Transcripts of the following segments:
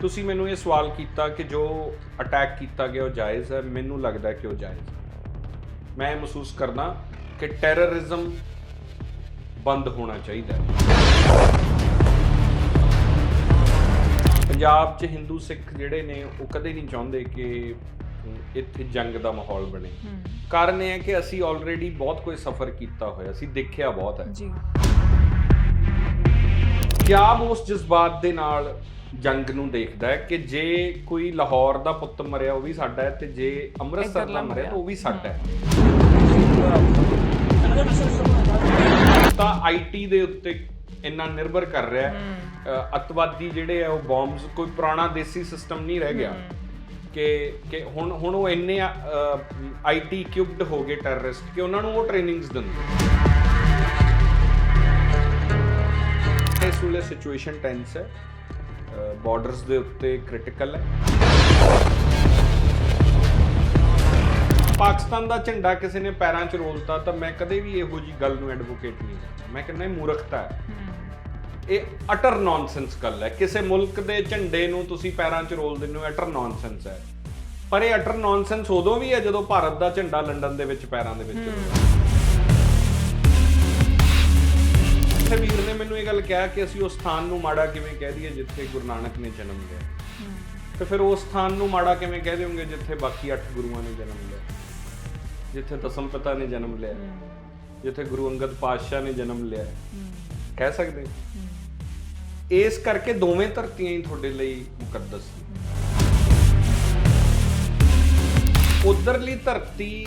ਤੁਸੀਂ ਮੈਨੂੰ ਇਹ ਸਵਾਲ ਕੀਤਾ ਕਿ ਜੋ ਅਟੈਕ ਕੀਤਾ ਗਿਆ ਉਹ ਜਾਇਜ਼ ਹੈ ਮੈਨੂੰ ਲੱਗਦਾ ਕਿ ਉਹ ਜਾਇਜ਼ ਹੈ। ਮੈਂ ਇਹ ਮਹਿਸੂਸ ਕਰਦਾ ਕਿ ਟੈਰਰਿਜ਼ਮ ਬੰਦ ਹੋਣਾ ਚਾਹੀਦਾ ਹੈ। ਪੰਜਾਬ 'ਚ ਹਿੰਦੂ ਸਿੱਖ ਜਿਹੜੇ ਨੇ ਉਹ ਕਦੇ ਨਹੀਂ ਚਾਹੁੰਦੇ ਕਿ ਇੱਥੇ ਜੰਗ ਦਾ ਮਾਹੌਲ ਬਣੇ। ਕਾਰਨ ਇਹ ਹੈ ਕਿ ਅਸੀਂ ਆਲਰੇਡੀ ਬਹੁਤ ਕੋਈ ਸਫ਼ਰ ਕੀਤਾ ਹੋਇਆ ਅਸੀਂ ਦੇਖਿਆ ਬਹੁਤ ਹੈ। ਜੀ। ਪੰਜਾਬ ਉਸ ਜਜ਼ਬਾਤ ਦੇ ਨਾਲ ਜੰਗ ਨੂੰ ਦੇਖਦਾ ਹੈ ਕਿ ਜੇ ਕੋਈ ਲਾਹੌਰ ਦਾ ਪੁੱਤ ਮਰਿਆ ਉਹ ਵੀ ਸਾਡਾ ਹੈ ਤੇ ਜੇ ਅੰਮ੍ਰਿਤਸਰ ਦਾ ਮਰਿਆ। ਤਾਂ ਉਹ ਵੀ ਸਾਡਾ ਹੈ। ਤਾਂ ਆਈਟੀ ਦੇ ਉੱਤੇ ਇੰਨਾ ਨਿਰਭਰ ਕਰ ਰਿਹਾ ਹੈ। ਅੱਤਵਾਦੀ ਜਿਹੜੇ ਆ ਉਹ ਬੰਬਸ ਕੋਈ ਪੁਰਾਣਾ ਦੇਸੀ ਸਿਸਟਮ ਨਹੀਂ ਰਹਿ ਗਿਆ। ਕਿ ਕਿ ਹੁਣ ਹੁਣ ਉਹ ਇੰਨੇ ਆਈਟੀ ਇਕਵਿਪਡ ਹੋ ਗਏ ਟੈਰਰਿਸਟ ਕਿ ਉਹਨਾਂ ਨੂੰ ਉਹ ਟ੍ਰੇਨਿੰਗਸ ਦਿੰਦੇ ਇਸ ਵੇਲੇ ਸਿਚੁਏਸ਼ਨ ਟੈਂਸ ਹੈ। ਬਾਰਡਰਸ ਦੇ ਉੱਤੇ ਕ੍ਰਿਟੀਕਲ ਹੈ। ਪਾਕਿਸਤਾਨ ਦਾ ਝੰਡਾ ਕਿਸੇ ਨੇ ਪੈਰਾਂ 'ਚ ਰੋਲਤਾ ਤਾਂ ਮੈਂ ਕਦੇ ਵੀ ਇਹੋ ਜੀ ਗੱਲ ਨੂੰ ਐਡਵੋਕੇਟ ਨਹੀਂ ਕਰਦਾ ਮੈਂ ਕਹਿੰਦਾ ਇਹ ਮੂਰਖਤਾ ਹੈ। ਇਹ ਅਟਰ ਨੌਨਸੈਂਸ ਗੱਲ ਹੈ। ਕਿਸੇ ਮੁਲਕ ਦੇ ਝੰਡੇ ਨੂੰ ਤੁਸੀਂ ਪੈਰਾਂ 'ਚ ਰੋਲ ਦਿੰਦੇ ਹੋ ਅਟਰ ਨੌਨਸੈਂਸ ਹੈ। ਪਰ ਇਹ ਅਟਰ ਨੌਨਸੈਂਸ ਉਦੋਂ ਵੀ ਹੈ ਜਦੋਂ ਭਾਰਤ ਦਾ ਝੰਡਾ ਲੰਡਨ ਦੇ ਵਿੱਚ ਪੈਰਾਂ ਦੇ ਵਿੱਚ ਰੋਲਦਾ ਇੱਥੇ ਵੀਰ ਨੇ ਮੈਨੂੰ ਇਹ ਗੱਲ ਕਿਹਾ ਕਿ ਅਸੀਂ ਉਸ ਸਥਾਨ ਨੂੰ ਮਾੜਾ ਕਿਵੇਂ ਕਹਿ ਦਈਏ ਜਿੱਥੇ ਗੁਰੂ ਨਾਨਕ ਨੇ ਜਨਮ ਲਿਆ। ਤੇ ਫਿਰ ਉਸ ਸਥਾਨ ਨੂੰ ਮਾੜਾ ਕਿਵੇਂ ਕਹਿ ਦਿਓਗੇ ਜਿੱਥੇ ਬਾਕੀ 8 ਗੁਰੂਆਂ ਨੇ ਜਨਮ ਲਿਆ? ਜਿੱਥੇ ਦਸਮ ਪਿਤਾ ਨੇ ਜਨਮ ਲਿਆ। ਜਿੱਥੇ ਗੁਰੂ ਅੰਗਦ ਪਾਤਸ਼ਾਹ ਨੇ ਜਨਮ ਲਿਆ। ਕਹਿ ਸਕਦੇ ਇਸ ਕਰਕੇ ਦੋਵੇਂ ਧਰਤੀਆਂ ਹੀ ਤੁਹਾਡੇ ਲਈ ਮੁਕੱਦਸ ਨੇ। ਉਧਰਲੀ ਧਰਤੀ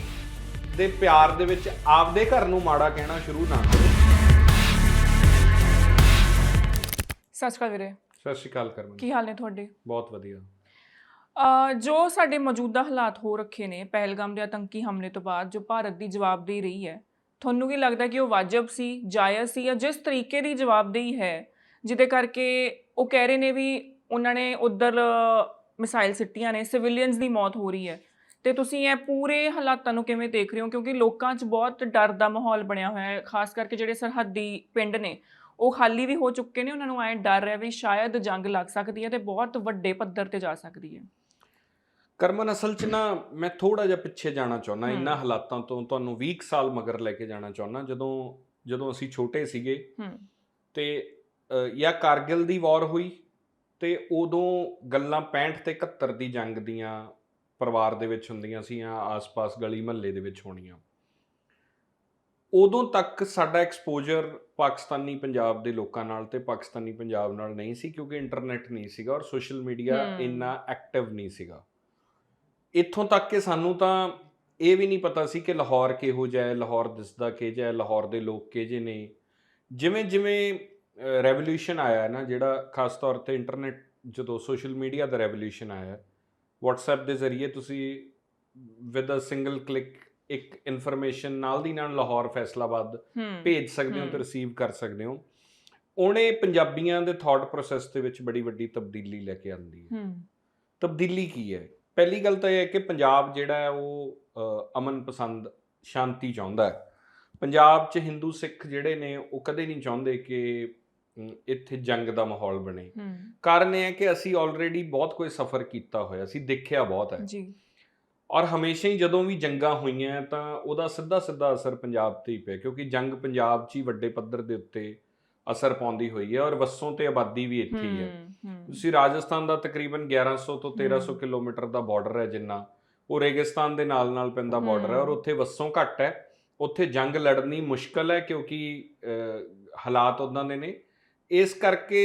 ਦੇ ਪਿਆਰ ਦੇ ਵਿੱਚ ਆਪਦੇ ਘਰ ਨੂੰ ਮਾੜਾ ਕਹਿਣਾ ਸ਼ੁਰੂ ਨਾ ਕਰੋ। ਸਤਿ ਸ਼੍ਰੀ ਅਕਾਲ ਵੀਰੇ। ਸਤਿ ਸ਼੍ਰੀ ਅਕਾਲ ਕਰਮਨ। ਕੀ ਹਾਲ ਨੇ ਤੁਹਾਡੇ? ਬਹੁਤ ਵਧੀਆ। ਅ, ਜੋ ਸਾਡੇ ਮੌਜੂਦਾ ਹਾਲਾਤ ਹੋ ਰੱਖੇ ਨੇ ਪਹਿਲਗਾਮ ਦੇ ਆਤੰਕੀ ਹਮਲੇ ਤੋਂ ਬਾਅਦ ਜੋ ਭਾਰਤ ਦੀ ਜਵਾਬਦੇਹੀ ਰਹੀ ਹੈ ਤੁਹਾਨੂੰ ਕੀ ਲੱਗਦਾ ਕਿ ਉਹ ਵਾਜਬ ਸੀ ਜਾਇਜ਼ ਸੀ ਜਾਂ ਜਿਸ ਤਰੀਕੇ ਦੀ ਜਵਾਬਦੇਹੀ ਹੈ ਜਿਹਦੇ ਕਰਕੇ ਉਹ ਕਹਿ ਰਹੇ ਨੇ ਵੀ ਉਹਨਾਂ ਨੇ ਉਧਰ ਮਿਸਾਈਲ ਸਿੱਟੀਆਂ ਨੇ ਸਿਵਿਲੀਅਨਸ ਦੀ ਮੌਤ ਹੋ ਰਹੀ ਹੈ। ਤੇ ਤੁਸੀਂ ਇਹ ਪੂਰੇ ਹਾਲਾਤਾਂ ਨੂੰ ਕਿਵੇਂ ਦੇਖ ਰਹੇ ਹੋ? ਕਿਉਂਕਿ ਲੋਕਾਂ 'ਚ ਬਹੁਤ ਡਰ ਦਾ ਮਾਹੌਲ ਬਣਿਆ ਹੋਇਆ ਹੈ ਖਾਸ ਕਰਕੇ ਜਿਹੜੇ ਸਰਹੱਦੀ ਪਿੰਡ ਨੇ। ਉਹ ਖਾਲੀ ਵੀ ਹੋ ਚੁੱਕੇ ਨੇ ਉਹਨਾਂ ਨੂੰ ਐ ਡਰ ਹੈ ਵੀ ਸ਼ਾਇਦ ਜੰਗ ਲੱਗ ਸਕਦੀ ਹੈ ਤੇ ਬਹੁਤ ਵੱਡੇ ਪੱਧਰ ਤੇ ਜਾ ਸਕਦੀ ਹੈ। ਕਰਮਨ ਅਸਲ 'ਚ ਨਾ ਮੈਂ ਥੋੜਾ ਜਿਹਾ ਪਿੱਛੇ ਜਾਣਾ ਚਾਹੁੰਦਾ। ਇਹਨਾਂ ਹਾਲਾਤਾਂ ਤੋਂ ਤੁਹਾਨੂੰ 20 ਕੁ ਸਾਲ ਮਗਰ ਲੈ ਕੇ ਜਾਣਾ ਚਾਹੁੰਦਾ ਜਦੋਂ ਜਦੋਂ ਅਸੀਂ ਛੋਟੇ ਸੀਗੇ ਤੇ ਜਾਂ ਕਾਰਗਿਲ ਦੀ ਵਾਰ ਹੋਈ ਤੇ ਉਦੋਂ ਗੱਲਾਂ 65 ਤੇ 71 ਦੀ ਜੰਗ ਦੀਆਂ ਪਰਿਵਾਰ ਦੇ ਵਿੱਚ ਹੁੰਦੀਆਂ ਸੀ ਜਾਂ ਆਸ-ਪਾਸ ਗਲੀ ਮਹੱਲੇ ਦੇ ਵਿੱਚ ਹੋਣੀਆਂ। ਉਦੋਂ ਤੱਕ ਸਾਡਾ ਐਕਸਪੋਜ਼ਰ ਪਾਕਿਸਤਾਨੀ ਪੰਜਾਬ ਦੇ ਲੋਕਾਂ ਨਾਲ ਤੇ ਪਾਕਿਸਤਾਨੀ ਪੰਜਾਬ ਨਾਲ ਨਹੀਂ ਸੀ ਕਿਉਂਕਿ ਇੰਟਰਨੈਟ ਨਹੀਂ ਸੀਗਾ ਔਰ ਸੋਸ਼ਲ ਮੀਡੀਆ। ਇੰਨਾ ਐਕਟਿਵ ਨਹੀਂ ਸੀਗਾ ਇੱਥੋਂ ਤੱਕ ਕਿ ਸਾਨੂੰ ਤਾਂ ਇਹ ਵੀ ਨਹੀਂ ਪਤਾ ਸੀ ਕਿ ਲਾਹੌਰ ਕਿਹੋ ਜਿਹਾ ਹੈ ਲਾਹੌਰ ਦਿਸਦਾ ਕਿ ਜਿਹਾ ਹੈ ਲਾਹੌਰ ਦੇ ਲੋਕ ਕਿਹੋ ਜਿਹੇ ਨੇ ਜਿਵੇਂ ਜਿਵੇਂ ਰੈਵੋਲੂਸ਼ਨ ਆਇਆ ਹੈ ਨਾ ਜਿਹੜਾ ਖਾਸ ਤੌਰ ਤੇ ਇੰਟਰਨੈਟ ਜਦੋਂ ਸੋਸ਼ਲ ਮੀਡੀਆ ਦਾ ਰੈਵੋਲੂਸ਼ਨ ਆਇਆ WhatsApp ਦੇ ਜ਼ਰੀਏ ਤੁਸੀਂ ਵਿਦ ਅ ਸਿੰਗਲ ਕਲਿੱਕ ਇੱਕ ਇਨਫੋਰਮੇਸ਼ਨ ਨਾਲ ਦੀ ਨਾਲ ਲਾਹੌਰ ਫੈਸਲਾਬਾਦ ਭੇਜ ਸਕਦੇ ਹੋ ਤੇ। ਰਿਸੀਵ ਕਰ ਸਕਦੇ ਹੋ। ਉਹਨੇ ਪੰਜਾਬੀਆਂ ਦੇ ਥਾਟ ਪ੍ਰੋਸੈਸ ਦੇ ਵਿੱਚ ਬੜੀ ਵੱਡੀ ਤਬਦੀਲੀ ਲੈ ਕੇ ਆਂਦੀ ਹੈ। ਤਬਦੀਲੀ ਕੀ ਹੈ? ਪਹਿਲੀ ਗੱਲ ਤਾਂ ਇਹ ਹੈ ਕਿ ਪੰਜਾਬ ਜਿਹੜਾ ਹੈ ਉਹ ਅਮਨ ਪਸੰਦ ਸ਼ਾਂਤੀ ਚਾਹੁੰਦਾ ਹੈ। ਪੰਜਾਬ 'ਚ ਹਿੰਦੂ ਸਿੱਖ ਜਿਹੜੇ ਨੇ ਉਹ ਕਦੇ ਨਹੀਂ ਚਾਹੁੰਦੇ ਕਿ ਇੱਥੇ ਜੰਗ ਦਾ ਮਾਹੌਲ ਬਣੇ। ਕਾਰਨ ਇਹ ਹੈ ਕਿ ਅਸੀਂ ਆਲਰੇਡੀ ਬਹੁਤ ਕੋਈ ਸਫ਼ਰ ਕੀਤਾ ਹੋਇਆ ਅਸੀਂ ਦੇਖਿਆ ਬਹੁਤ ਹੈ। ਜੀ। ਔਰ ਹਮੇਸ਼ਾ ਹੀ ਜਦੋਂ ਵੀ ਜੰਗਾਂ ਹੋਈਆਂ ਤਾਂ ਉਹਦਾ ਸਿੱਧਾ ਸਿੱਧਾ ਅਸਰ ਪੰਜਾਬ ਤੇ ਹੀ ਪਿਆ ਕਿਉਂਕਿ ਜੰਗ ਪੰਜਾਬ 'ਚ ਹੀ ਵੱਡੇ ਪੱਧਰ ਦੇ ਉੱਤੇ ਅਸਰ ਪਾਉਂਦੀ ਹੋਈ ਹੈ ਔਰ ਵਸੋਂ ਤੇ ਆਬਾਦੀ ਵੀ ਇੱਥੇ ਹੀ ਹੈ ਤੁਸੀਂ ਰਾਜਸਥਾਨ ਦਾ ਤਕਰੀਬਨ 1100 ਤੋਂ 1300 ਹਮ। ਕਿਲੋਮੀਟਰ ਦਾ ਬਾਰਡਰ ਹੈ ਜਿੰਨਾ ਉਹ ਰੇਗਿਸਤਾਨ ਦੇ ਨਾਲ ਨਾਲ ਪੈਂਦਾ ਬਾਰਡਰ ਹੈ ਔਰ। ਉੱਥੇ ਵਸੋਂ ਘੱਟ ਹੈ ਉੱਥੇ ਜੰਗ ਲੜਨੀ ਮੁਸ਼ਕਲ ਹੈ ਕਿਉਂਕਿ ਹਾਲਾਤ ਉਦਾਂ ਦੇ ਨੇ ਇਸ ਕਰਕੇ